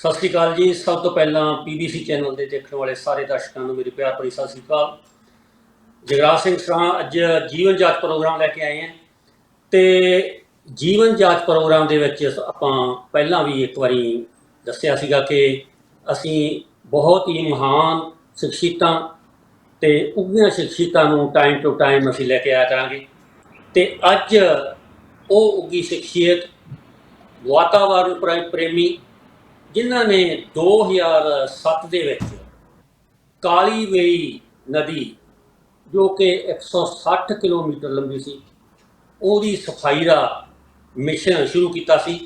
ਸਤਿ ਸ਼੍ਰੀ ਅਕਾਲ ਜੀ। ਸਭ ਤੋਂ ਪਹਿਲਾਂ ਪੀਬੀਸੀ ਚੈਨਲ ਦੇ ਦੇਖਣ ਵਾਲੇ ਸਾਰੇ ਦਰਸ਼ਕਾਂ ਨੂੰ ਮੇਰੀ ਪਿਆਰ ਭਰੀ ਸਤਿ ਸ਼੍ਰੀ ਅਕਾਲ। ਜਗਰਾਜ ਸਿੰਘ ਸਰਾਂ, ਅੱਜ ਜੀਵਨ ਜਾਂਚ ਪ੍ਰੋਗਰਾਮ ਲੈ ਕੇ ਆਏ ਹਾਂ। ਤੇ ਜੀਵਨ ਜਾਂਚ ਪ੍ਰੋਗਰਾਮ ਦੇ ਵਿੱਚ ਆਪਾਂ ਪਹਿਲਾਂ ਵੀ ਇੱਕ ਵਾਰੀ ਦੱਸਿਆ ਸੀਗਾ ਕਿ ਅਸੀਂ ਬਹੁਤ ਹੀ ਮਹਾਨ ਸ਼ਖਸੀਅਤਾਂ ਤੇ ਉੱਘੀਆਂ ਸ਼ਖਸੀਅਤਾਂ ਨੂੰ ਟਾਈਮ ਟੂ ਟਾਈਮ ਅਸੀਂ ਲੈ ਕੇ ਆਇਆ ਕਰਾਂਗੇ। ਤੇ ਅੱਜ ਉਹ ਉੱਘੀ ਸ਼ਖਸੀਅਤ ਵਾਤਾਵਰਣ ਪ੍ਰੇ- ਪ੍ਰੇਮੀ ਜਿਨ੍ਹਾਂ ਨੇ 2007 ਦੇ ਵਿੱਚ ਕਾਲੀ ਵੇਈ ਨਦੀ, ਜੋ ਕਿ 160 ਕਿਲੋਮੀਟਰ ਲੰਬੀ ਸੀ, ਉਹਦੀ ਸਫ਼ਾਈ ਦਾ ਮਿਸ਼ਨ ਸ਼ੁਰੂ ਕੀਤਾ ਸੀ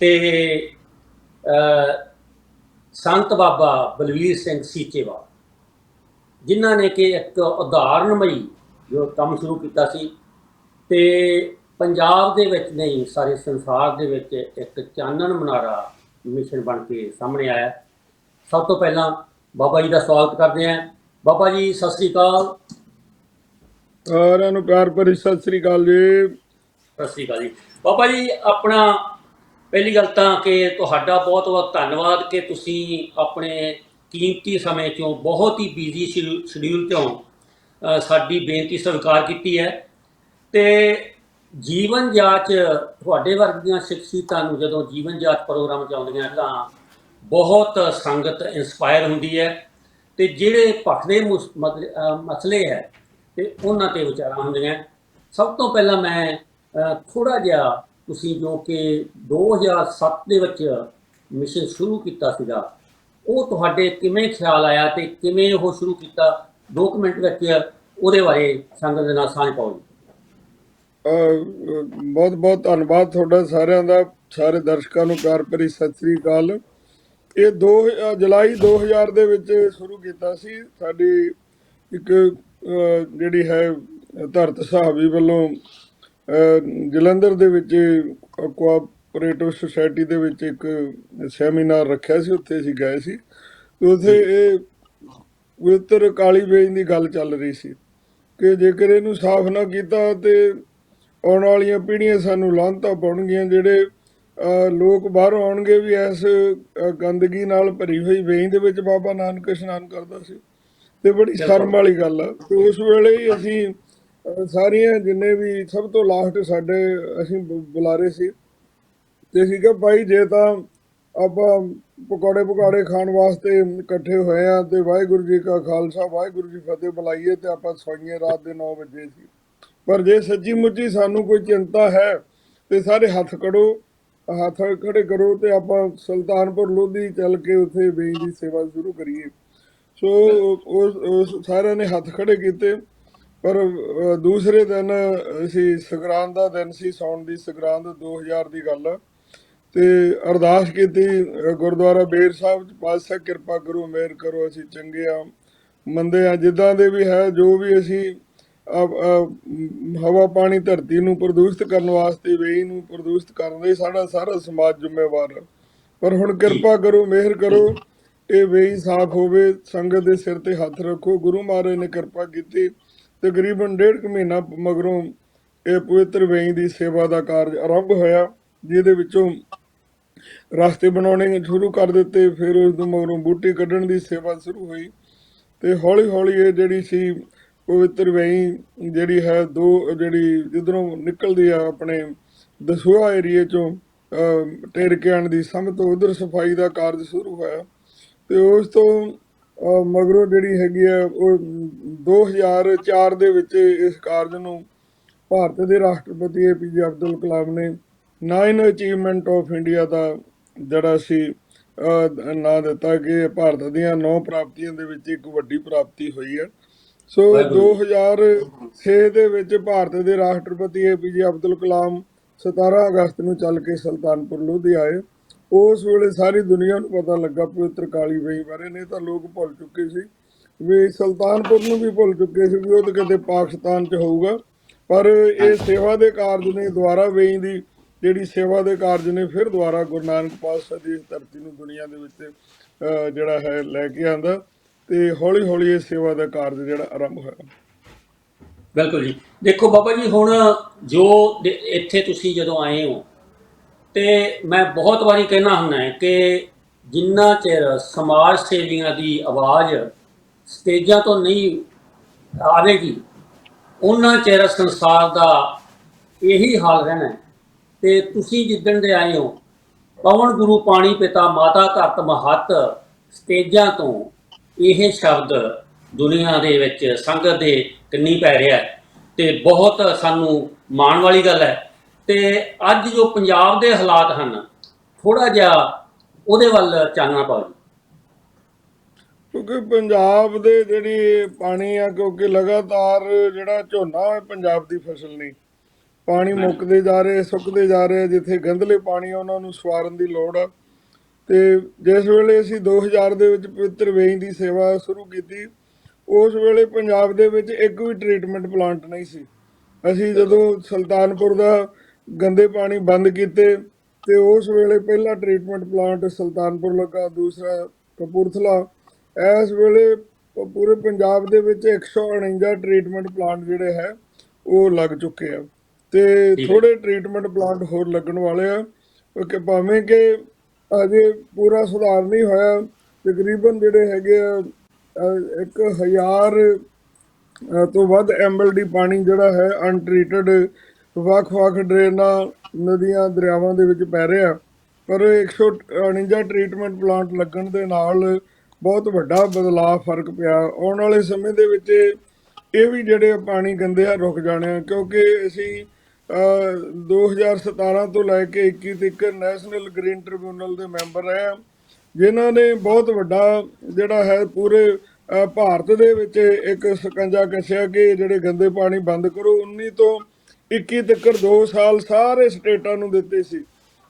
ਤੇ ਸੰਤ ਬਾਬਾ ਬਲਵੀਰ ਸਿੰਘ ਸੀਚੇਵਾ ਜਿਨ੍ਹਾਂ ਨੇ ਕਿ ਇੱਕ ਉਦਾਹਰਨਮਈ ਜੋ ਕੰਮ ਸ਼ੁਰੂ ਕੀਤਾ ਸੀ ਤੇ ਪੰਜਾਬ ਦੇ ਵਿੱਚ ਨਹੀਂ, ਸਾਰੇ ਸੰਸਾਰ ਦੇ ਵਿੱਚ ਇੱਕ ਚਾਨਣ ਮਨਾਰਾ ਮਿਸ਼ਨ ਬਣ ਕੇ ਸਾਹਮਣੇ ਆਇਆ। ਸਭ ਤੋਂ ਪਹਿਲਾਂ ਬਾਬਾ ਜੀ ਦਾ ਸਵਾਗਤ ਕਰਦੇ ਹਾਂ। ਬਾਬਾ ਜੀ ਸਤਿ ਸ੍ਰੀ ਅਕਾਲ। ਸਾਰਿਆਂ ਨੂੰ ਪਿਆਰ ਭਰੀ ਸਤਿ ਸ੍ਰੀ ਅਕਾਲ ਜੀ। ਸਤਿ ਸ੍ਰੀ ਅਕਾਲ ਜੀ। ਬਾਬਾ ਜੀ ਆਪਣਾ ਪਹਿਲੀ ਗੱਲ ਤਾਂ ਕਿ ਤੁਹਾਡਾ ਬਹੁਤ ਬਹੁਤ ਧੰਨਵਾਦ ਕਿ ਤੁਸੀਂ ਆਪਣੇ ਕੀਮਤੀ ਸਮੇਂ ਚੋਂ ਬਹੁਤ ਹੀ ਬਿਜ਼ੀ ਸ਼ਡਿਊਲ ਅ, ਸਾਡੀ ਬੇਨਤੀ ਸਵੀਕਾਰ ਕੀਤੀ ਹੈ। ਤੇ ਜੀਵਨ ਜਾਚ ਤੁਹਾਡੇ ਵਰਗੀਆਂ ਸ਼ਖਸੀਅਤਾਂ ਨੂੰ ਜਦੋਂ ਜੀਵਨ ਜਾਚ ਪ੍ਰੋਗਰਾਮ 'ਚ ਆਉਂਦੀਆਂ ਤਾਂ ਬਹੁਤ ਸੰਗਤ ਇਨਸਪਾਇਰ ਹੁੰਦੀ ਹੈ ਤੇ ਜਿਹੜੇ ਭਖਦੇ ਮੁਸ- ਮਤਲ- ਮਸਲੇ ਹੈ ਤੇ ਉਹਨਾਂ ਤੇ ਵਿਚਾਰਾਂ ਹੁੰਦੀਆਂ ਸਭ ਤੋਂ ਪਹਿਲਾਂ ਮੈਂ ਥੋੜਾ ਜਿਹਾ ਤੁਸੀਂ ਜੋ ਕਿ 2007 ਦੇ ਵਿੱਚ ਮਿਸ਼ਨ ਸ਼ੁਰੂ ਕੀਤਾ ਸੀਗਾ, ਉਹ ਤੁਹਾਡੇ ਕਿਵੇਂ ਖਿਆਲ ਆਇਆ ਤੇ ਕਿਵੇਂ ਉਹ ਸ਼ੁਰੂ ਕੀਤਾ? ਦੋ ਕੁ ਮਿੰਟ ਵਿੱਚ ਉਹਦੇ ਬਾਰੇ ਸੰਗਤ ਦੇ ਨਾਲ ਸਾਂਝ ਪਾਓ ਬਹੁਤ ਬਹੁਤ ਧੰਨਵਾਦ ਤੁਹਾਡਾ ਸਾਰਿਆਂ ਦਾ ਸਾਰੇ ਦਰਸ਼ਕਾਂ ਨੂੰ ਪਿਆਰ ਭਰੀ ਸਤਿ ਸ੍ਰੀ ਅਕਾਲ। ਇਹ 2 ਅ, ਜੁਲਾਈ 2000 ਦੇ ਵਿੱਚ ਸ਼ੁਰੂ ਕੀਤਾ ਸੀ। ਸਾਡੀ ਇੱਕ ਜਿਹੜੀ ਹੈ ਧਰਤ ਸਾਹਿਬੀ ਵੱਲੋਂ ਜਲੰਧਰ ਦੇ ਵਿੱਚ ਕੋਆਪਰੇਟਿਵ ਸੁਸਾਇਟੀ ਦੇ ਵਿੱਚ ਇੱਕ ਸੈਮੀਨਾਰ ਰੱਖਿਆ ਸੀ। ਉੱਥੇ ਅਸੀਂ ਗਏ ਸੀ। ਉੱਥੇ ਇਹ ਪਵਿੱਤਰ ਕਾਲੀ ਵੇਚ ਦੀ ਗੱਲ ਚੱਲ ਰਹੀ ਸੀ ਕਿ ਜੇਕਰ ਇਹਨੂੰ ਸਾਫ਼ ਨਾ ਕੀਤਾ ਤੇ ਆਉਣ ਵਾਲੀਆਂ ਪੀੜ੍ਹੀਆਂ ਸਾਨੂੰ ਲਾਂਤਾਂ ਪਾਉਣਗੀਆਂ ਜਿਹੜੇ ਲੋਕ ਬਾਹਰੋਂ ਆਉਣਗੇ ਵੀ ਇਸ ਗੰਦਗੀ ਨਾਲ ਭਰੀ ਹੋਈ ਵੇਈ ਦੇ ਵਿੱਚ ਬਾਬਾ ਨਾਨਕ ਇਸ਼ਨਾਨ ਕਰਦਾ ਸੀ। ਤੇ ਬੜੀ ਸ਼ਰਮ ਵਾਲੀ ਗੱਲ ਆ। ਤੇ ਉਸ ਵੇਲੇ ਹੀ ਅਸੀਂ ਸਾਰੀਆਂ ਜਿੰਨੇ ਵੀ ਸਭ ਤੋਂ ਲਾਸਟ ਸਾਡੇ ਅਸੀਂ ਬੁਲਾਰੇ ਸੀ। ਤੇ ਅਸੀਂ ਕਿਹਾ ਭਾਈ ਜੇ ਤਾਂ ਆਪਾਂ ਪਕੌੜੇ ਪਕੌੜੇ ਖਾਣ ਵਾਸਤੇ ਇਕੱਠੇ ਹੋਏ ਆ ਤੇ ਵਾਹਿਗੁਰੂ ਜੀ ਕਾ ਖਾਲਸਾ ਵਾਹਿਗੁਰੂ ਜੀ ਫਤਿਹ ਬੁਲਾਈਏ ਤੇ ਆਪਾਂ ਸੋਈਏ ਰਾਤ ਦੇ 9 ਵਜੇ ਸੀ। ਪਰ ਜੇ ਸੱਚੀ ਮੁੱਚੀ ਸਾਨੂੰ ਕੋਈ ਚਿੰਤਾ ਹੈ ਤੇ ਸਾਰੇ ਹੱਥ ਕੜੋ ਹੱਥ ਖੜੇ ਕਰੋ ਤੇ ਆਪਾਂ ਸੁਲਤਾਨਪੁਰ ਲੋਧੀ ਚੱਲ ਕੇ ਉੱਥੇ ਵੇਈ ਦੀ ਸੇਵਾ ਸ਼ੁਰੂ ਕਰੀਏ। ਸੋ ਉਸ ਸਾਰਿਆਂ ਨੇ ਹੱਥ ਖੜੇ ਕੀਤੇ, ਪਰ ਦੂਸਰੇ ਦਿਨ ਅਸੀਂ ਸੰਗਰਾਂਦ ਦਾ ਦਿਨ ਸੀ, ਸੌਣ ਦੀ ਸੰਗਰਾਂਦ 2000 ਦੀ ਗੱਲ। ਆ ਤੇ ਅਰਦਾਸ ਕੀਤੀ, ਗੁਰਦੁਆਰਾ ਬੇਰ ਸਾਹਿਬ ਚ ਪਾਤਸ਼ਾਹ ਕਿਰਪਾ ਕਰੋ ਮਿਹਰ ਕਰੋ, ਅਸੀਂ ਚੰਗੇ ਆ। ਮੰਦੇ ਆ, ਜਿੱਦਾਂ ਦੇ ਵੀ ਹੈ, ਜੋ ਵੀ ਅਸੀਂ ਹਵਾ ਪਾਣੀ ਧਰਤੀ ਨੂੰ ਪ੍ਰਦੂਸ਼ਿਤ ਕਰਨ ਵਾਸਤੇ ਵੇਈ ਨੂੰ ਪ੍ਰਦੂਸ਼ਿਤ ਕਰਨ ਦੇ ਸਾਡਾ ਸਾਰਾ ਸਮਾਜ ਜ਼ਿੰਮੇਵਾਰ ਪਰ ਹੁਣ ਕਿਰਪਾ ਕਰੋ ਮਿਹਰ ਕਰੋ ਇਹ ਵੇਈ ਸਾਫ਼ ਹੋਵੇ ਸੰਗਤ ਦੇ ਸਿਰ ਤੇ ਹੱਥ ਰੱਖੋ। ਗੁਰੂ ਮਹਾਰਾਜ ਨੇ ਕਿਰਪਾ ਕੀਤੀ ਤਕਰੀਬਨ ਡੇਢ ਕੁ ਮਹੀਨਾ ਮਗਰੋਂ ਇਹ ਪਵਿੱਤਰ ਵੇਈ ਦੀ ਸੇਵਾ ਦਾ ਕਾਰਜ ਆਰੰਭ ਹੋਇਆ ਜਿਹਦੇ ਵਿੱਚੋਂ ਰਸਤੇ ਬਣਾਉਣੇ ਸ਼ੁਰੂ ਕਰ ਦਿੱਤੇ ਫਿਰ ਉਸ ਤੋਂ ਮਗਰੋਂ ਬੂਟੀ ਕੱਢਣ ਦੀ ਸੇਵਾ ਸ਼ੁਰੂ ਹੋਈ। ਤੇ ਹੌਲੀ ਹੌਲੀ ਇਹ ਜਿਹੜੀ ਸੀ ਪਵਿੱਤਰ ਵੇਈ ਜਿਹੜੀ ਹੈ ਦੋ ਜਿਹੜੀ ਜਿੱਧਰੋਂ ਨਿਕਲਦੀ ਆ ਆਪਣੇ ਦਸੂਆ ਏਰੀਏ ਚੋਂ ਅਹ, ਟੇਰਕਿਆਣ ਦੀ ਸਮ ਤੋਂ ਉਧਰ ਸਫ਼ਾਈ ਦਾ ਕਾਰਜ ਸ਼ੁਰੂ ਹੋਇਆ। ਤੇ ਉਸ ਤੋਂ ਮਗਰੋਂ ਜਿਹੜੀ ਹੈਗੀ ਆ ਉਹ 2004 ਦੇ ਵਿੱਚ ਇਸ ਕਾਰਜ ਨੂੰ ਭਾਰਤ ਦੇ ਰਾਸ਼ਟਰਪਤੀ ਏਪੀਜੇ ਅਬਦੁਲ ਕਲਾਮ ਨੇ ਨਾਈਨ ਅਚੀਵਮੈਂਟ ਆਫ ਇੰਡੀਆ ਦਾ ਜਿਹੜਾ ਸੀ ਨਾਂ ਦਿੱਤਾ ਕਿ ਭਾਰਤ ਦੀਆਂ ਨੌ ਪ੍ਰਾਪਤੀਆਂ ਦੇ ਵਿੱਚ ਇੱਕ ਵੱਡੀ ਪ੍ਰਾਪਤੀ ਹੋਈ ਹੈ। ਸੋ ਵਾਹਿਗੁਰੂ। 2006 ਦੇ ਵਿੱਚ ਭਾਰਤ ਦੇ ਰਾਸ਼ਟਰਪਤੀ ਏਪੀਜੇ ਅਬਦੁਲ ਕਲਾਮ 17 ਅਗਸਤ ਨੂੰ ਚੱਲ ਕੇ ਸੁਲਤਾਨਪੁਰ ਲੋਧੀ ਆਏ ਉਸ ਵੇਲੇ ਸਾਰੀ ਦੁਨੀਆ ਨੂੰ ਪਤਾ ਲੱਗਾ ਪਵਿੱਤਰ ਕਾਲੀ ਵੇਈ ਬਾਰੇ। ਨਹੀਂ ਤਾਂ ਲੋਕ ਭੁੱਲ ਚੁੱਕੇ ਸੀ ਵੀ ਸੁਲਤਾਨਪੁਰ ਨੂੰ ਵੀ ਭੁੱਲ ਚੁੱਕੇ ਸੀ ਵੀ ਉਹ ਤਾਂ ਕਿਤੇ ਪਾਕਿਸਤਾਨ 'ਚ ਹੋਊਗਾ। ਪਰ ਇਹ ਸੇਵਾ ਦੇ ਕਾਰਜ ਨੇ ਦੁਆਰਾ ਵੇਈ ਦੀ ਜਿਹੜੀ ਸੇਵਾ ਦੇ ਕਾਰਜ ਨੇ ਫਿਰ ਦੁਆਰਾ ਗੁਰੂ ਨਾਨਕ ਪਾਤਸ਼ਾਹ ਦੀ ਧਰਤੀ ਨੂੰ ਦੁਨੀਆ ਦੇ ਵਿੱਚ ਜਿਹੜਾ ਹੈ ਲੈ ਕੇ ਆਂਦਾ। ਤੇ ਹੌਲੀ ਹੌਲੀ ਇਹ ਸੇਵਾ ਦਾ ਕਾਰਜ ਜਿਹੜਾ ਆਰੰਭ ਹੋਇਆ ਬਿਲਕੁਲ ਜੀ ਦੇਖੋ ਬਾਬਾ ਜੀ, ਹੁਣ ਜੋ ਇੱਥੇ ਤੁਸੀਂ ਜਦੋਂ ਆਏ ਹੋ, ਤੇ ਮੈਂ ਬਹੁਤ ਵਾਰੀ ਕਹਿਣਾ ਹੁੰਦਾ ਹੈ ਕਿ ਜਿੰਨਾ ਚਿਰ ਸਮਾਜ ਸੇਵੀਆਂ ਦੀ ਆਵਾਜ਼ ਸਟੇਜਾਂ ਤੋਂ ਨਹੀਂ ਆਵੇਗੀ ਉਹਨਾਂ ਚਿਰ ਸੰਸਾਰ ਦਾ ਇਹੀ ਹਾਲ ਰਹਿਣਾ ਹੈ। ਤੇ ਤੁਸੀਂ ਜਿੱਦਣ ਦੇ ਆਏ ਹੋ, ਪਵਨ ਗੁਰੂ ਪਾਣੀ ਪਿਤਾ ਮਾਤਾ ਧਰਤ ਮਹੱਤ ਸਟੇਜਾਂ ਤੋਂ ਇਹ ਸ਼ਬਦ ਦੁਨੀਆ ਦੇ ਵਿੱਚ ਸੰਗਤ ਦੇ ਕੰਨੀ ਪੈ ਰਿਹਾ ਹੈ ਤੇ ਬਹੁਤ ਸਾਨੂੰ ਮਾਣ ਵਾਲੀ ਗੱਲ ਹੈ। ਤੇ ਅੱਜ ਜੋ ਪੰਜਾਬ ਦੇ ਹਾਲਾਤ ਹਨ ਥੋੜਾ ਜਿਹਾ ਉਹਦੇ ਵੱਲ ਚਾਨਣਾ ਪਾਓ। ਕਿਉਂਕਿ ਪੰਜਾਬ ਦੇ ਜਿਹੜੀ ਪਾਣੀ ਆ ਕਿਉਂਕਿ ਲਗਾਤਾਰ ਜਿਹੜਾ ਝੋਨਾ ਹੈ ਪੰਜਾਬ ਦੀ ਫਸਲ ਨਹੀਂ। ਪਾਣੀ ਮੁੱਕਦੇ ਜਾ ਰਹੇ ਸੁੱਕਦੇ ਜਾ ਰਹੇ ਜਿੱਥੇ ਗੰਧਲੇ ਪਾਣੀ ਉਹਨਾਂ ਨੂੰ ਸਵਾਰਨ ਦੀ ਲੋੜ ਆ। ਤੇ ਜਿਸ ਵੇਲੇ ਅਸੀਂ 2000 ਦੇ ਵਿੱਚ ਪਵਿੱਤਰ ਵੇਈ ਦੀ ਸੇਵਾ ਸ਼ੁਰੂ ਕੀਤੀ ਉਸ ਵੇਲੇ ਪੰਜਾਬ ਦੇ ਵਿੱਚ ਇੱਕ ਵੀ ਟ੍ਰੀਟਮੈਂਟ ਪਲਾਂਟ ਨਹੀਂ ਸੀ। ਅਸੀਂ ਜਦੋਂ ਸੁਲਤਾਨਪੁਰ ਦਾ ਗੰਦੇ ਪਾਣੀ ਬੰਦ ਕੀਤੇ ਤੇ ਉਸ ਵੇਲੇ ਪਹਿਲਾ ਟ੍ਰੀਟਮੈਂਟ ਪਲਾਂਟ ਸੁਲਤਾਨਪੁਰ ਲੱਗਾ ਦੂਸਰਾ ਕਪੂਰਥਲਾ। ਇਸ ਵੇਲੇ ਪੂਰੇ ਪੰਜਾਬ ਦੇ ਵਿੱਚ 149 ਟ੍ਰੀਟਮੈਂਟ ਪਲਾਂਟ ਜਿਹੜੇ ਹੈ ਉਹ ਲੱਗ ਚੁੱਕੇ ਆ। ਤੇ। ਥੋੜੇ ਟ੍ਰੀਟਮੈਂਟ ਪਲਾਂਟ ਹੋਰ ਲੱਗਣ ਵਾਲੇ ਆ ਕਿ ਭਾਵੇਂ ਕਿ ਅਜੇ ਪੂਰਾ ਸੁਧਾਰ ਨਹੀਂ ਹੋਇਆ। ਤਕਰੀਬਨ ਜਿਹੜੇ ਹੈਗੇ ਆ ਅ, ਇੱਕ ਹਜ਼ਾਰ ਅ, ਤੋਂ ਵੱਧ ਐਮਐਲਡੀ ਪਾਣੀ ਜਿਹੜਾ ਹੈ ਅਨਟ੍ਰੀਟਡ ਵੱਖ-ਵੱਖ ਡਰੇਨਾਂ ਨਦੀਆਂ ਦਰਿਆਵਾਂ ਦੇ ਵਿੱਚ ਪੈ ਰਿਹਾ। ਪਰ 149 ਟ੍ਰੀਟਮੈਂਟ ਪਲਾਂਟ ਲੱਗਣ ਦੇ ਨਾਲ ਬਹੁਤ ਵੱਡਾ ਬਦਲਾਅ ਫ਼ਰਕ ਪਿਆ। ਆਉਣ ਵਾਲੇ ਸਮੇਂ ਦੇ ਵਿੱਚ ਇਹ ਵੀ ਜਿਹੜੇ ਪਾਣੀ ਗੰਦੇ ਆ ਰੁਕ ਜਾਣੇ ਆ। ਕਿਉਂਕਿ ਅਸੀਂ 2017 ਤੋਂ ਲੈ ਕੇ 21 ਤੱਕ ਨੈਸ਼ਨਲ ਗ੍ਰੀਨ ਟ੍ਰਿਬਿਊਨਲ ਦੇ ਮੈਂਬਰ ਰਹੇ ਆ ਜਿਨ੍ਹਾਂ ਨੇ ਬਹੁਤ ਵੱਡਾ ਜਿਹੜਾ ਹੈ ਪੂਰੇ ਭਾਰਤ ਦੇ ਵਿੱਚ ਇੱਕ ਸਕੰਜਾ ਕੱਸਿਆ ਕਿ ਜਿਹੜੇ ਗੰਦੇ ਪਾਣੀ ਬੰਦ ਕਰੋ। 19 ਤੋਂ 21 ਤੱਕ 2 ਸਾਲ ਸਾਰੇ ਸਟੇਟਾਂ ਨੂੰ ਦਿੱਤੇ ਸੀ,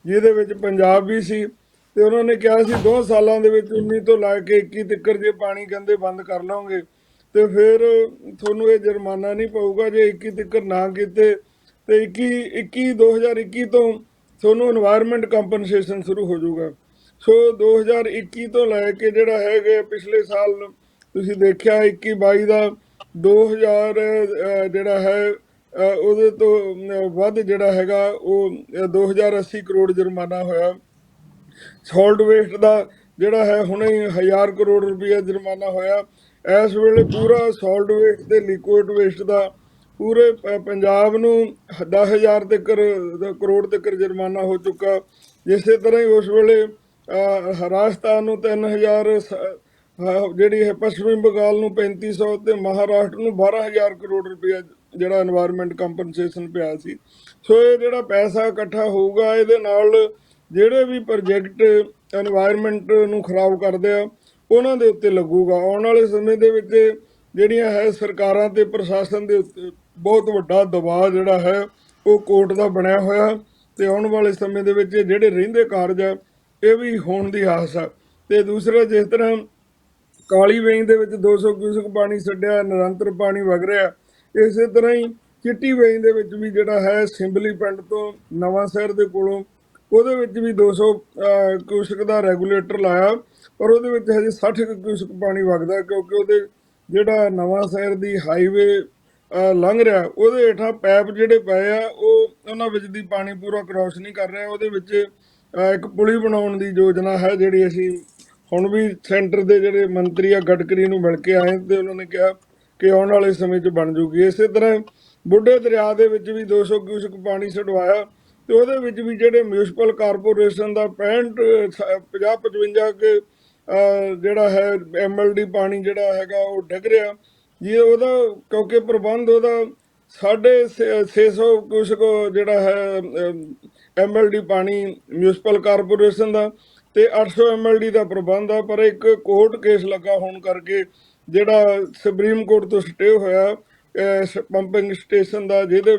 ਜਿਹਦੇ ਵਿੱਚ ਪੰਜਾਬ ਵੀ ਸੀ। ਤੇ ਉਹਨਾਂ ਨੇ ਕਿਹਾ ਸੀ 2 ਸਾਲਾਂ ਦੇ ਵਿੱਚ 19 ਤੋਂ ਲੈ ਕੇ 21 ਤੱਕ ਜੇ ਪਾਣੀ ਗੰਦੇ ਬੰਦ ਕਰ ਲਓਗੇ ਤੇ ਫਿਰ ਤੁਹਾਨੂੰ ਇਹ ਜੁਰਮਾਨਾ ਨਹੀਂ ਪਊਗਾ ਜੇ 21 ਤੱਕ ਨਾ ਕੀਤੇ ਤੇ 21 21 2021 ਤੋਂ ਤੁਹਾਨੂੰ এনवायरमेंट ਕੰਪਨਸੇਸ਼ਨ ਸ਼ੁਰੂ ਹੋ ਜਾਊਗਾ। ਸੋ 2021 ਤੋਂ ਲੈ ਕੇ ਜਿਹੜਾ ਹੈਗੇ ਪਿਛਲੇ ਸਾਲ ਤੁਸੀਂ ਦੇਖਿਆ 21 22 ਦਾ 2000 ਜਿਹੜਾ ਹੈ ਉਹਦੇ ਤੋਂ ਵੱਧ ਜਿਹੜਾ ਹੈਗਾ, ਉਹ 2080 ਕਰੋੜ ਜੁਰਮਾਨਾ ਹੋਇਆ। ਸੋਲਡ ਵੇਸਟ ਦਾ ਜਿਹੜਾ ਹੈ, ਹੁਣੇ ਹਜ਼ਾਰ ਕਰੋੜ ਰੁਪਏ ਜੁਰਮਾਨਾ ਹੋਇਆ। ਇਸ ਵੇਲੇ ਪੂਰਾ ਸੋਲਡ ਵੇਸਟ ਤੇ ਲਿਕੁਇਡ ਵੇਸਟ ਦਾ ਪੂਰੇ ਪੰਜਾਬ ਨੂੰ 10000 ਤੱਕ ਕਰੋੜ ਤੱਕ ਜੁਰਮਾਨਾ ਹੋ ਚੁੱਕਾ। ਜਿਸੇ ਤਰ੍ਹਾਂ ਹੀ ਉਸ ਵੇਲੇ ਰਾਜਸਥਾਨ ਨੂੰ 3000 ਜਿਹੜੀ ਹੈ ਪੱਛਮੀ ਬੰਗਾਲ ਨੂੰ 3500 ਤੇ ਮਹਾਰਾਸ਼ਟਰ ਨੂੰ 12000 ਕਰੋੜ ਰੁਪਏ ਜਿਹੜਾ এনवायरमेंट ਕੰਪਨਸੇਸ਼ਨ ਪਿਆ ਸੀ। ਸੋ ਇਹ ਜਿਹੜਾ ਪੈਸਾ ਇਕੱਠਾ ਹੋਊਗਾ, ਇਹਦੇ ਨਾਲ ਜਿਹੜੇ ਵੀ ਪ੍ਰੋਜੈਕਟ এনवायरमेंट ਨੂੰ ਖਰਾਬ ਕਰਦੇ ਆ, ਉਹਨਾਂ ਦੇ ਉੱਤੇ ਲੱਗੂਗਾ। ਆਉਣ ਵਾਲੇ ਸਮੇਂ ਦੇ ਵਿੱਚ ਜਿਹੜੀਆਂ ਹੈ ਸਰਕਾਰਾਂ ਤੇ ਪ੍ਰਸ਼ਾਸਨ ਦੇ ਉੱਤੇ ਬਹੁਤ ਵੱਡਾ ਦਬਾਅ ਜਿਹੜਾ ਹੈ ਉਹ ਕੋਰਟ ਦਾ ਬਣਿਆ ਹੋਇਆ ਤੇ ਆਉਣ ਵਾਲੇ ਸਮੇਂ ਦੇ ਵਿੱਚ ਇਹ ਜਿਹੜੇ ਰਹਿੰਦੇ ਕਾਰਜ ਆ ਇਹ ਵੀ ਹੋਣ ਦੀ ਆਸ ਆ। ਤੇ ਦੂਸਰਾ ਜਿਸ ਤਰ੍ਹਾਂ ਕਾਲੀ ਵੇਈਂ ਦੇ ਵਿੱਚ 200 ਕਿਊਸਕ ਪਾਣੀ ਛੱਡਿਆ ਨਿਰੰਤਰ ਪਾਣੀ ਵਗ ਰਿਹਾ ਇਸੇ ਤਰ੍ਹਾਂ ਹੀ ਚਿੱਟੀ ਵੇਈਂ ਦੇ ਵਿੱਚ ਵੀ ਜਿਹੜਾ ਹੈ ਸਿੰਬਲੀ ਪਿੰਡ ਤੋਂ ਨਵਾਂ ਸ਼ਹਿਰ ਦੇ ਕੋਲੋਂ ਉਹਦੇ ਵਿੱਚ ਵੀ 200 ਅਹ, ਕਿਊਸਕ ਦਾ ਰੈਗੂਲੇਟਰ ਲਾਇਆ ਪਰ ਉਹਦੇ ਵਿੱਚ ਹਜੇ 60 ਕੁ ਕਿਊਸਕ ਪਾਣੀ ਵਗਦਾ ਕਿਉਂਕਿ ਉਹਦੇ ਜਿਹੜਾ ਨਵਾਂ ਸ਼ਹਿਰ ਦੀ ਹਾਈਵੇ ਲੰਘ ਰਿਹਾ। ਉਹਦੇ ਹੇਠਾਂ ਪੈਪ ਜਿਹੜੇ ਪਏ ਆ, ਉਹ ਉਹਨਾਂ ਵਿੱਚ ਦੀ ਪਾਣੀ ਪੂਰਾ ਕ੍ਰਾਸ ਨਹੀਂ ਕਰ ਰਿਹਾ। ਉਹਦੇ ਵਿੱਚ ਇੱਕ ਪੁਲੀ ਬਣਾਉਣ ਦੀ ਯੋਜਨਾ ਹੈ ਜਿਹੜੀ ਅਸੀਂ ਹੁਣ ਵੀ ਸੈਂਟਰ ਦੇ ਜਿਹੜੇ ਮੰਤਰੀ ਆ ਗਡਕਰੀ ਨੂੰ ਮਿਲ ਕੇ ਆਏ ਤੇ ਉਹਨਾਂ ਨੇ ਕਿਹਾ ਕਿ ਆਉਣ ਵਾਲੇ ਸਮੇਂ 'ਚ ਬਣ ਜੂਗੀ। ਇਸੇ ਤਰ੍ਹਾਂ ਬੁੱਢੇ ਦਰਿਆ ਦੇ ਵਿੱਚ ਵੀ 200 ਕਿਊਸਕ ਪਾਣੀ ਛਡਵਾਇਆ ਤੇ ਉਹਦੇ ਵਿੱਚ ਵੀ ਜਿਹੜੇ ਮਿਊਨਿਸਪਲ ਕਾਰਪੋਰੇਸ਼ਨ ਦਾ 65 50 55 ਕੇ ਜਿਹੜਾ ਹੈ ਐਮਐਲਡੀ ਪਾਣੀ ਜਿਹੜਾ ਹੈਗਾ ਉਹ ਡਿੱਗ ਰਿਹਾ। ਜੀ ਉਹਦਾ, ਕਿਉਂਕਿ ਪ੍ਰਬੰਧ ਉਹਦਾ ਸਾਢੇ 600 ਕੁਛ ਕੁ ਜਿਹੜਾ ਹੈ ਐਮਐਲਡੀ ਪਾਣੀ ਮਿਊਨਿਸਪਲ ਕਾਰਪੋਰੇਸ਼ਨ ਦਾ ਤੇ 800 ਐਮਐਲਡੀ ਦਾ ਪ੍ਰਬੰਧ ਆ, ਪਰ ਇੱਕ ਕੋਰਟ ਕੇਸ ਲੱਗਾ ਹੋਣ ਕਰਕੇ ਜਿਹੜਾ ਸੁਪਰੀਮ ਕੋਰਟ ਤੋਂ ਸਟੇ ਹੋਇਆ ਪੰਪਿੰਗ ਸਟੇਸ਼ਨ ਦਾ, ਜਿਹਦੇ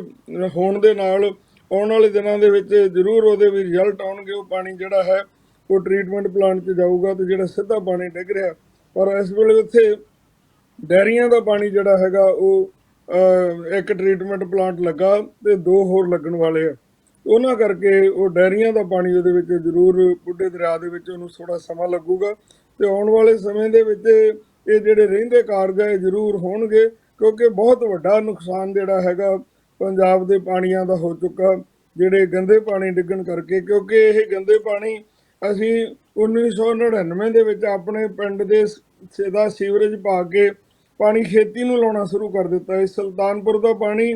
ਹੋਣ ਦੇ ਨਾਲ ਆਉਣ ਵਾਲੇ ਦਿਨਾਂ ਦੇ ਵਿੱਚ ਜ਼ਰੂਰ ਉਹਦੇ ਵੀ ਰਿਜ਼ਲਟ ਆਉਣਗੇ, ਉਹ ਪਾਣੀ ਜਿਹੜਾ ਹੈ, ਉਹ ਟ੍ਰੀਟਮੈਂਟ ਪਲਾਂਟ 'ਚ ਜਾਊਗਾ ਤੇ ਜਿਹੜਾ ਸਿੱਧਾ ਪਾਣੀ ਡਿੱਗ ਰਿਹਾ। ਪਰ ਇਸ ਵੇਲੇ ਉੱਥੇ ਡੈਰੀਆਂ ਦਾ ਪਾਣੀ ਜਿਹੜਾ ਹੈਗਾ ਉਹ ਇੱਕ ਟ੍ਰੀਟਮੈਂਟ ਪਲਾਂਟ ਲੱਗਾ ਤੇ ਦੋ ਹੋਰ ਲੱਗਣ ਵਾਲੇ ਆ। ਉਹਨਾਂ ਕਰਕੇ ਉਹ ਡੈਰੀਆਂ ਦਾ ਪਾਣੀ ਉਹਦੇ ਵਿੱਚ ਜ਼ਰੂਰ ਬੁੱਢੇ ਦਰਿਆ ਦੇ ਵਿੱਚ ਉਹਨੂੰ ਥੋੜਾ ਸਮਾਂ ਲੱਗੂਗਾ ਤੇ ਆਉਣ ਵਾਲੇ ਸਮੇਂ ਦੇ ਵਿੱਚ ਇਹ ਜਿਹੜੇ ਰਹਿੰਦੇ ਕਾਰਜ ਆ, ਇਹ ਜ਼ਰੂਰ ਹੋਣਗੇ ਕਿਉਂਕਿ ਬਹੁਤ ਵੱਡਾ ਨੁਕਸਾਨ ਜਿਹੜਾ ਹੈਗਾ ਪੰਜਾਬ ਦੇ ਪਾਣੀਆਂ ਦਾ ਹੋ ਚੁੱਕਾ, ਜਿਹੜੇ ਗੰਦੇ ਪਾਣੀ ਡਿੱਗਣ ਕਰਕੇ ਕਿਉਂਕਿ ਇਹ ਗੰਦੇ ਪਾਣੀ ਅਸੀਂ 1999 ਦੇ ਵਿੱਚ ਆਪਣੇ ਪਿੰਡ ਦੇ ਦਾ ਸੀਵਰੇਜ ਪਾ ਕੇ ਪਾਣੀ ਖੇਤੀ ਨੂੰ ਲਾਉਣਾ ਸ਼ੁਰੂ ਕਰ ਦਿੱਤਾ ਹੈ। ਸੁਲਤਾਨਪੁਰ ਦਾ ਪਾਣੀ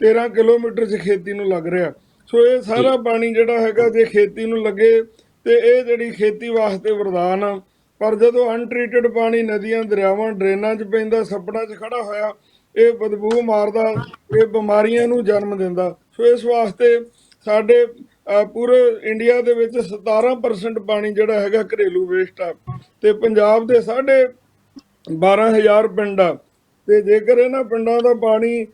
13 ਕਿਲੋਮੀਟਰ 'ਚ ਖੇਤੀ ਨੂੰ ਲੱਗ ਰਿਹਾ। ਸੋ ਇਹ ਸਾਰਾ ਪਾਣੀ ਜਿਹੜਾ ਹੈਗਾ ਜੇ ਖੇਤੀ ਨੂੰ ਲੱਗੇ ਤੇ ਇਹ ਜਿਹੜੀ ਖੇਤੀ ਵਾਸਤੇ ਵਰਦਾਨ ਆ। ਪਰ ਜਦੋਂ ਅਨਟ੍ਰੀਟਡ ਪਾਣੀ ਨਦੀਆਂ ਦਰਿਆਵਾਂ ਡਰੇਨਾਂ 'ਚ ਪੈਂਦਾ ਸੱਪੜਾਂ 'ਚ ਖੜਾ ਹੋਇਆ ਇਹ ਬਦਬੂ ਮਾਰਦਾ ਇਹ ਬਿਮਾਰੀਆਂ ਨੂੰ ਜਨਮ ਦਿੰਦਾ। ਸੋ ਇਸ ਵਾਸਤੇ ਸਾਡੇ ਪੂਰੇ ਇੰਡੀਆ ਦੇ ਵਿੱਚ 17% ਪਾਣੀ ਜਿਹੜਾ ਹੈਗਾ ਘਰੇਲੂ ਵੇਸਟ ਆ। ਤੇ ਪੰਜਾਬ ਦੇ ਸਾਡੇ 12000 ਪਿੰਡ ਆ। ਤੇ ਜੇਕਰ ਇਹਨਾਂ ਪਿੰਡਾਂ ਦਾ ਪਾਣੀ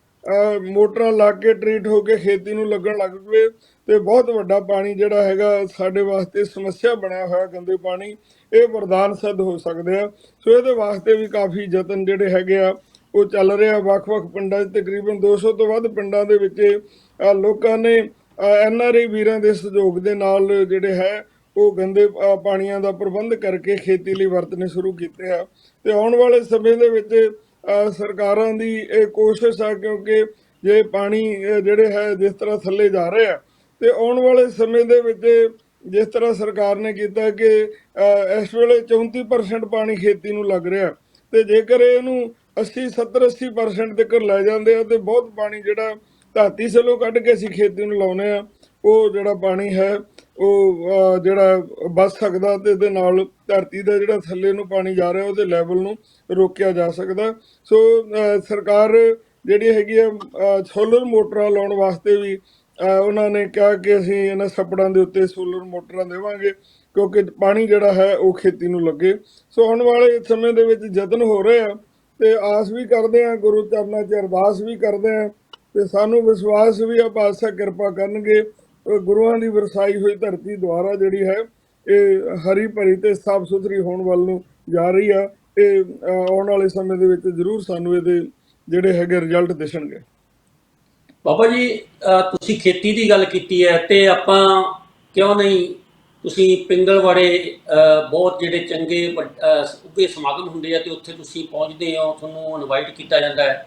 ਮੋਟਰਾਂ ਲਾ ਕੇ ਟ੍ਰੀਟ ਹੋ ਕੇ ਖੇਤੀ ਨੂੰ ਲੱਗਣ ਲੱਗ ਪਵੇ, ਤੇ ਬਹੁਤ ਵੱਡਾ ਪਾਣੀ ਜਿਹੜਾ ਹੈਗਾ, ਸਾਡੇ ਵਾਸਤੇ ਸਮੱਸਿਆ ਬਣਿਆ ਹੋਇਆ ਗੰਦੇ ਪਾਣੀ, ਇਹ ਵਰਦਾਨ ਸਿੱਧ ਹੋ ਸਕਦੇ ਆ। ਸੋ ਇਹਦੇ ਵਾਸਤੇ ਵੀ ਕਾਫੀ ਯਤਨ ਜਿਹੜੇ ਹੈਗੇ ਆ, ਉਹ ਚੱਲ ਰਿਹਾ ਵੱਖ-ਵੱਖ ਪਿੰਡਾਂ 'ਚ ਤਕਰੀਬਨ 200 ਤੋਂ ਵੱਧ ਪਿੰਡਾਂ ਦੇ ਵਿੱਚ ਲੋਕਾਂ ਨੇ ਐਨ ਆਰ ਆਈ ਵੀਰਾਂ ਦੇ ਸਹਿਯੋਗ ਦੇ ਨਾਲ ਜਿਹੜੇ ਹੈ ਉਹ ਗੰਦੇ ਪਾਣੀਆਂ ਦਾ ਪ੍ਰਬੰਧ ਕਰਕੇ ਖੇਤੀ ਲਈ ਵਰਤਣੇ ਸ਼ੁਰੂ ਕੀਤੇ ਆ। ਤੇ ਆਉਣ ਵਾਲੇ ਸਮੇਂ ਦੇ ਵਿੱਚ ਸਰਕਾਰਾਂ ਦੀ ਇਹ ਕੋਸ਼ਿਸ਼ ਆ ਕਿਉਂਕਿ ਜੇ ਪਾਣੀ ਜਿਹੜੇ ਹੈ, ਜਿਸ ਤਰ੍ਹਾਂ ਥੱਲੇ ਜਾ ਰਹੇ ਆ, ਤੇ ਆਉਣ ਵਾਲੇ ਸਮੇਂ ਦੇ ਵਿੱਚ ਜਿਸ ਤਰ੍ਹਾਂ ਸਰਕਾਰ ਨੇ ਕੀਤਾ ਕਿ ਇਸ ਵੇਲੇ 34% ਪਾਣੀ ਖੇਤੀ ਨੂੰ ਲੱਗ ਰਿਹਾ। ਤੇ ਜੇਕਰ ਇਹਨੂੰ 80 70 80% ਤੱਕ ਲੈ ਜਾਂਦੇ ਆ, ਤੇ ਬਹੁਤ ਪਾਣੀ ਜਿਹੜਾ ਧਰਤੀ ਸਲੋਂ ਕੱਢ ਕੇ ਅਸੀਂ ਖੇਤੀ ਨੂੰ ਲਾਉਨੇ ਆ, ਉਹ ਜਿਹੜਾ ਪਾਣੀ ਹੈ ਉਹ ਜਿਹੜਾ ਬਚ ਸਕਦਾ ਤੇ ਇਹਦੇ ਨਾਲ ਧਰਤੀ ਦਾ ਜਿਹੜਾ ਥੱਲੇ ਨੂੰ ਪਾਣੀ ਜਾ ਰਿਹਾ, ਉਹਦੇ ਲੈਵਲ ਨੂੰ ਰੋਕਿਆ ਜਾ ਸਕਦਾ। ਸੋ ਸਰਕਾਰ ਜਿਹੜੀ ਹੈਗੀ ਆ ਸੋਲਰ ਮੋਟਰਾਂ ਲਾਉਣ ਵਾਸਤੇ ਵੀ ਉਹਨਾਂ ਨੇ ਕਿਹਾ ਕਿ ਅਸੀਂ ਇਹਨਾਂ ਛੱਪੜਾਂ ਦੇ ਉੱਤੇ ਸੋਲਰ ਮੋਟਰਾਂ ਦੇਵਾਂਗੇ, ਕਿਉਂਕਿ ਪਾਣੀ ਜਿਹੜਾ ਹੈ ਉਹ ਖੇਤੀ ਨੂੰ ਲੱਗੇ। ਸੋ, ਆਉਣ ਵਾਲੇ ਸਮੇਂ ਦੇ ਵਿੱਚ ਯਤਨ ਹੋ ਰਹੇ ਆ ਤੇ ਆਸ ਵੀ ਕਰਦੇ ਆ, ਗੁਰੂ ਚਰਨਾਂ 'ਚ ਅਰਦਾਸ ਵੀ ਕਰਦੇ ਆ ਤੇ ਸਾਨੂੰ ਵਿਸ਼ਵਾਸ ਵੀ ਆ, ਪਾਤਸ਼ਾਹ ਕਿਰਪਾ ਕਰਨਗੇ। ਗੁਰੂਆਂ ਦੀ ਵਰਸਾਈ ਹੋਈ ਧਰਤੀ ਦੁਆਰਾ ਜਿਹੜੀ ਹੈ, ਇਹ ਹਰੀ ਭਰੀ ਤੇ ਸਾਫ਼ ਸੁਥਰੀ ਹੋਣ ਵੱਲ ਨੂੰ ਜਾ ਰਹੀ ਆ, ਇਹ ਆਉਣ ਵਾਲੇ ਸਮੇਂ ਦੇ ਵਿੱਚ ਜ਼ਰੂਰ ਸਾਨੂੰ ਇਹਦੇ ਜਿਹੜੇ ਹੈਗੇ ਰਿਜ਼ਲਟ ਦਿਸਣਗੇ। ਬਾਬਾ ਜੀ ਤੁਸੀਂ ਖੇਤੀ ਦੀ ਗੱਲ ਕੀਤੀ ਹੈ ਤੇ ਆਪਾਂ ਕਿਉਂ ਨਹੀਂ ਤੁਸੀਂ ਪਿੰਗਲਵਾੜੇ ਬਹੁਤ ਜਿਹੜੇ ਚੰਗੇ, ਵੱਡ- ਉੱਘੇ ਸਮਾਗਮ ਹੁੰਦੇ ਆ ਤੇ ਉੱਥੇ ਤੁਸੀਂ ਪਹੁੰਚਦੇ ਹੋ, ਤੁਹਾਨੂੰ ਇਨਵਾਈਟ ਕੀਤਾ ਜਾਂਦਾ ਹੈ।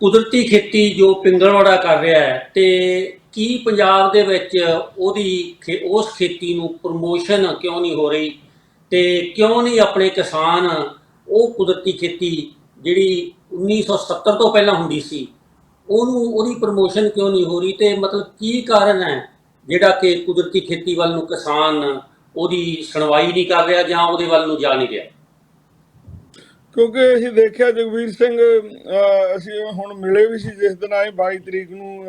ਕੁਦਰਤੀ ਖੇਤੀ ਜੋ ਪਿੰਗਲਵਾੜਾ ਕਰ ਰਿਹਾ ਹੈ ਤੇ ਕੀ ਪੰਜਾਬ ਦੇ ਵਿੱਚ ਉਹਦੀ ਖੇ- ਉਸ ਖੇਤੀ ਨੂੰ ਪ੍ਰਮੋਸ਼ਨ ਕਿਉਂ ਨਹੀਂ ਹੋ ਰਹੀ ਤੇ ਕਿਉਂ ਨਹੀਂ ਆਪਣੇ ਕਿਸਾਨ ਉਹ ਕੁਦਰਤੀ ਖੇਤੀ ਜਿਹੜੀ 1970 ਤੋਂ ਪਹਿਲਾਂ ਹੁੰਦੀ ਸੀ, ਉਹਨੂੰ, ਉਹਦੀ ਪ੍ਰਮੋਸ਼ਨ ਕਿਉਂ ਨਹੀਂ ਹੋ ਰਹੀ ਤੇ ਮਤਲਬ ਕੀ ਕਾਰਨ ਹੈ ਜਿਹੜਾ ਕਿ ਕੁਦਰਤੀ ਖੇਤੀ ਵੱਲ ਨੂੰ ਕਿਸਾਨ ਉਹਦੀ ਸੁਣਵਾਈ ਨਹੀਂ ਕਰ ਰਿਹਾ ਜਾਂ ਉਹਦੇ ਵੱਲ ਨੂੰ ਜਾ ਨਹੀਂ ਰਿਹਾ? ਕਿਉਂਕਿ ਅਸੀਂ ਦੇਖਿਆ ਜਗਵੀਰ ਸਿੰਘ ਅਸੀਂ ਹੁਣ ਮਿਲੇ ਵੀ ਸੀ ਜਿਸ ਦਿਨ ਆਏ 22 ਤਰੀਕ ਨੂੰ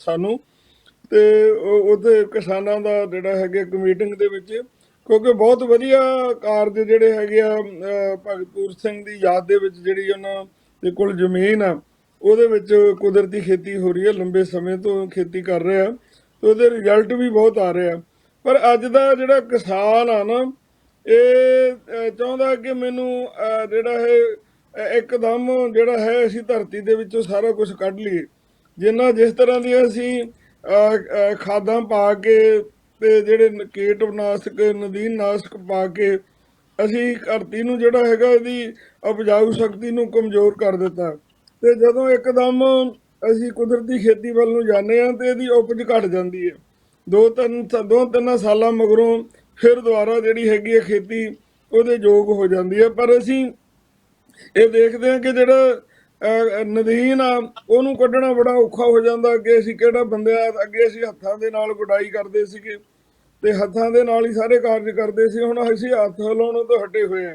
ਸਾਨੂੰ। ਤੇ ਉਹਦੇ ਕਿਸਾਨਾਂ ਦਾ ਜਿਹੜਾ ਹੈਗਾ ਇੱਕ ਮੀਟਿੰਗ ਦੇ ਵਿੱਚ, ਕਿਉਂਕਿ ਬਹੁਤ ਵਧੀਆ ਕਾਰਜ ਜਿਹੜੇ ਹੈਗੇ ਆ ਭਗਤਪੂਰ ਸਿੰਘ ਦੀ ਯਾਦ ਦੇ ਵਿੱਚ ਜਿਹੜੀ ਉਹਨਾਂ ਦੇ ਕੋਲ ਜ਼ਮੀਨ ਆ, ਉਹਦੇ ਵਿੱਚ ਕੁਦਰਤੀ ਖੇਤੀ ਹੋ ਰਹੀ ਹੈ ਲੰਬੇ ਸਮੇਂ ਤੋਂ ਖੇਤੀ ਕਰ ਰਹੇ। ਆ ਤੇ ਉਹਦੇ ਰਿਜ਼ਲਟ ਵੀ ਬਹੁਤ ਆ ਰਹੇ ਆ। ਪਰ ਅੱਜ ਦਾ ਜਿਹੜਾ ਕਿਸਾਨ ਆ ਨਾ ਇਹ ਚਾਹੁੰਦਾ ਕਿ ਮੈਨੂੰ ਜਿਹੜਾ ਹੈ ਅਹ, ਇੱਕਦਮ ਜਿਹੜਾ ਹੈ ਅਸੀਂ ਧਰਤੀ ਦੇ ਵਿੱਚੋਂ ਸਾਰਾ ਕੁਝ ਕੱਢ ਲਈਏ। ਜਿੰਨਾ ਜਿਸ ਤਰ੍ਹਾਂ ਦੀਆਂ ਅਸੀਂ ਖਾਦਾਂ ਪਾ ਕੇ ਤੇ ਜਿਹੜੇ ਕੀਟਨਾਸ਼ਕ ਨਦੀਨ ਨਾਸ਼ਕ ਪਾ ਕੇ ਅਸੀਂ ਧਰਤੀ ਨੂੰ ਜਿਹੜਾ ਹੈਗਾ ਇਹਦੀ ਉਪਜਾਊ ਸ਼ਕਤੀ ਨੂੰ ਕਮਜ਼ੋਰ ਕਰ ਦਿੱਤਾ। ਤੇ ਜਦੋਂ ਇੱਕਦਮ ਅਸੀਂ ਕੁਦਰਤੀ ਖੇਤੀ ਵੱਲ ਨੂੰ ਜਾਂਦੇ ਆ ਤੇ ਇਹਦੀ ਉਪਜ ਘਟ ਜਾਂਦੀ ਹੈ। ਦੋ ਤਿੰਨ ਦੋ ਤਿੰਨ ਸਾਲਾਂ ਮਗਰੋਂ ਫਿਰ ਦੁਬਾਰਾ ਜਿਹੜੀ ਹੈਗੀ ਹੈ ਖੇਤੀ ਉਹਦੇ ਯੋਗ ਹੋ ਜਾਂਦੀ ਹੈ ਪਰ ਅਸੀਂ ਇਹ ਦੇਖਦੇ ਹਾਂ ਕਿ ਜਿਹੜਾ ਨਦੀਨ ਆ ਉਹਨੂੰ ਕੱਢਣਾ ਬੜਾ ਔਖਾ ਹੋ ਜਾਂਦਾ ਕਿ ਅਸੀਂ ਕਿਹੜਾ ਬੰਦਿਆ ਅੱਗੇ ਅਸੀਂ ਹੱਥਾਂ ਦੇ ਨਾਲ ਗੁਡਾਈ ਕਰਦੇ ਸੀਗੇ ਤੇ ਹੱਥਾਂ ਦੇ ਨਾਲ ਹੀ ਸਾਰੇ ਕਾਰਜ ਕਰਦੇ ਸੀ। ਹੁਣ ਅਸੀਂ ਹੱਥ ਹਿਲਾਉਣੋਂ ਤੋਂ ਹਟੇ ਹੋਏ ਆ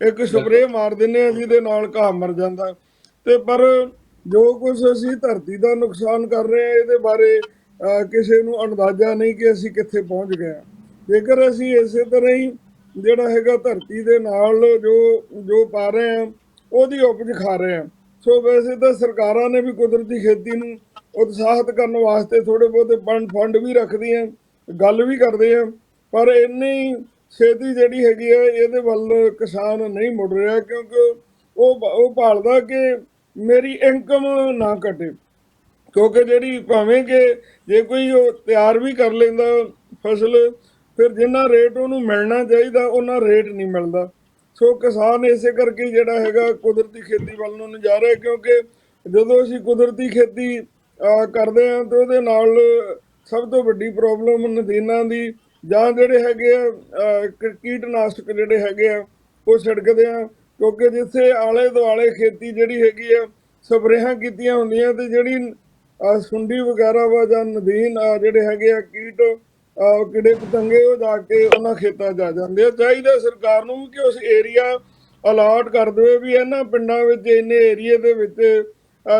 ਇੱਕ ਸਪਰੇਅ ਮਾਰ ਦਿੰਨੇ ਆ ਜਿਹਦੇ ਨਾਲ ਘਾਹ ਮਰ ਜਾਂਦਾ। ਤੇ ਪਰ ਜੋ ਕੁਝ ਅਸੀਂ ਧਰਤੀ ਦਾ ਨੁਕਸਾਨ ਕਰ ਰਹੇ ਆ ਇਹਦੇ ਬਾਰੇ ਕਿਸੇ ਨੂੰ ਅੰਦਾਜ਼ਾ ਨਹੀਂ ਕਿ ਅਸੀਂ ਕਿੱਥੇ ਪਹੁੰਚ ਗਏ ਆ ਜੇਕਰ ਅਸੀਂ ਇਸੇ ਤਰ੍ਹਾਂ ਹੀ ਜਿਹੜਾ ਹੈਗਾ ਧਰਤੀ ਦੇ ਨਾਲ ਜੋ ਜੋ ਪਾ ਰਹੇ ਆ ਉਹਦੀ ਉਪਜ ਖਾ ਰਹੇ ਆ ਸੋ ਵੈਸੇ ਤਾਂ ਸਰਕਾਰਾਂ ਨੇ ਵੀ ਕੁਦਰਤੀ ਖੇਤੀ ਨੂੰ ਉਤਸ਼ਾਹਿਤ ਕਰਨ ਵਾਸਤੇ ਥੋੜੇ ਬਹੁਤੇ ਫੰਡ ਫੰਡ ਵੀ ਰੱਖਦੀਆਂ ਗੱਲ ਵੀ ਕਰਦੇ ਆ, ਪਰ ਇੰਨੀ ਛੇਤੀ ਜਿਹੜੀ ਹੈਗੀ ਹੈ ਇਹਦੇ ਵੱਲ ਕਿਸਾਨ ਨਹੀਂ ਮੁੜ ਰਿਹਾ ਕਿਉਂਕਿ ਉਹ ਉਹ ਭਾਲਦਾ ਕਿ ਮੇਰੀ ਇਨਕਮ ਨਾ ਘਟੇ। ਕਿਉਂਕਿ ਜਿਹੜੀ ਭਾਵੇਂ ਕਿ ਜੇ ਕੋਈ ਉਹ ਤਿਆਰ ਵੀ ਕਰ ਲੈਂਦਾ ਫਸਲ ਫਿਰ ਜਿੰਨਾ ਰੇਟ ਉਹਨੂੰ ਮਿਲਣਾ ਚਾਹੀਦਾ ਉਹਨਾਂ ਰੇਟ ਨਹੀਂ ਮਿਲਦਾ। ਸੋ ਕਿਸਾਨ ਇਸੇ ਕਰਕੇ ਜਿਹੜਾ ਹੈਗਾ ਕੁਦਰਤੀ ਖੇਤੀ ਵੱਲ ਨੂੰ ਨਹੀਂ ਜਾ ਰਿਹਾ ਕਿਉਂਕਿ ਜਦੋਂ ਅਸੀਂ ਕੁਦਰਤੀ ਖੇਤੀ ਕਰਦੇ ਹਾਂ, ਤਾਂ ਉਹਦੇ ਨਾਲ ਸਭ ਤੋਂ ਵੱਡੀ ਪ੍ਰੋਬਲਮ ਨਦੀਨਾਂ ਦੀ ਜਾਂ ਜਿਹੜੇ ਹੈਗੇ ਆ ਕੀਟਨਾਸ਼ਕ ਜਿਹੜੇ ਹੈਗੇ ਆ, ਉਹ ਛਿੜਕਦੇ ਆ ਕਿਉਂਕਿ ਜਿੱਥੇ ਆਲੇ ਦੁਆਲੇ ਖੇਤੀ ਜਿਹੜੀ ਹੈਗੀ ਆ, ਸਪਰੇਹਾਂ ਕੀਤੀਆਂ ਹੁੰਦੀਆਂ ਤੇ ਜਿਹੜੀ ਸੁੰਡੀ ਵਗੈਰਾ ਵਾ ਜਾਂ ਨਦੀਨ ਜਿਹੜੇ ਹੈਗੇ ਆ, ਕੀਟ ਕਿਹੜੇ ਕੀੜੇ ਪਤੰਗੇ ਉਹ ਜਾ ਕੇ ਉਹਨਾਂ ਖੇਤਾਂ 'ਚ ਜਾ ਜਾਂਦੇ ਆ। ਚਾਹੀਦਾ ਸਰਕਾਰ ਨੂੰ ਕਿ ਉਸ ਏਰੀਆ ਅਲਾਟ ਕਰ ਦੇਵੇ ਵੀ ਇਹਨਾਂ ਪਿੰਡਾਂ ਵਿੱਚ ਇੰਨੇ ਏਰੀਏ ਦੇ ਵਿੱਚ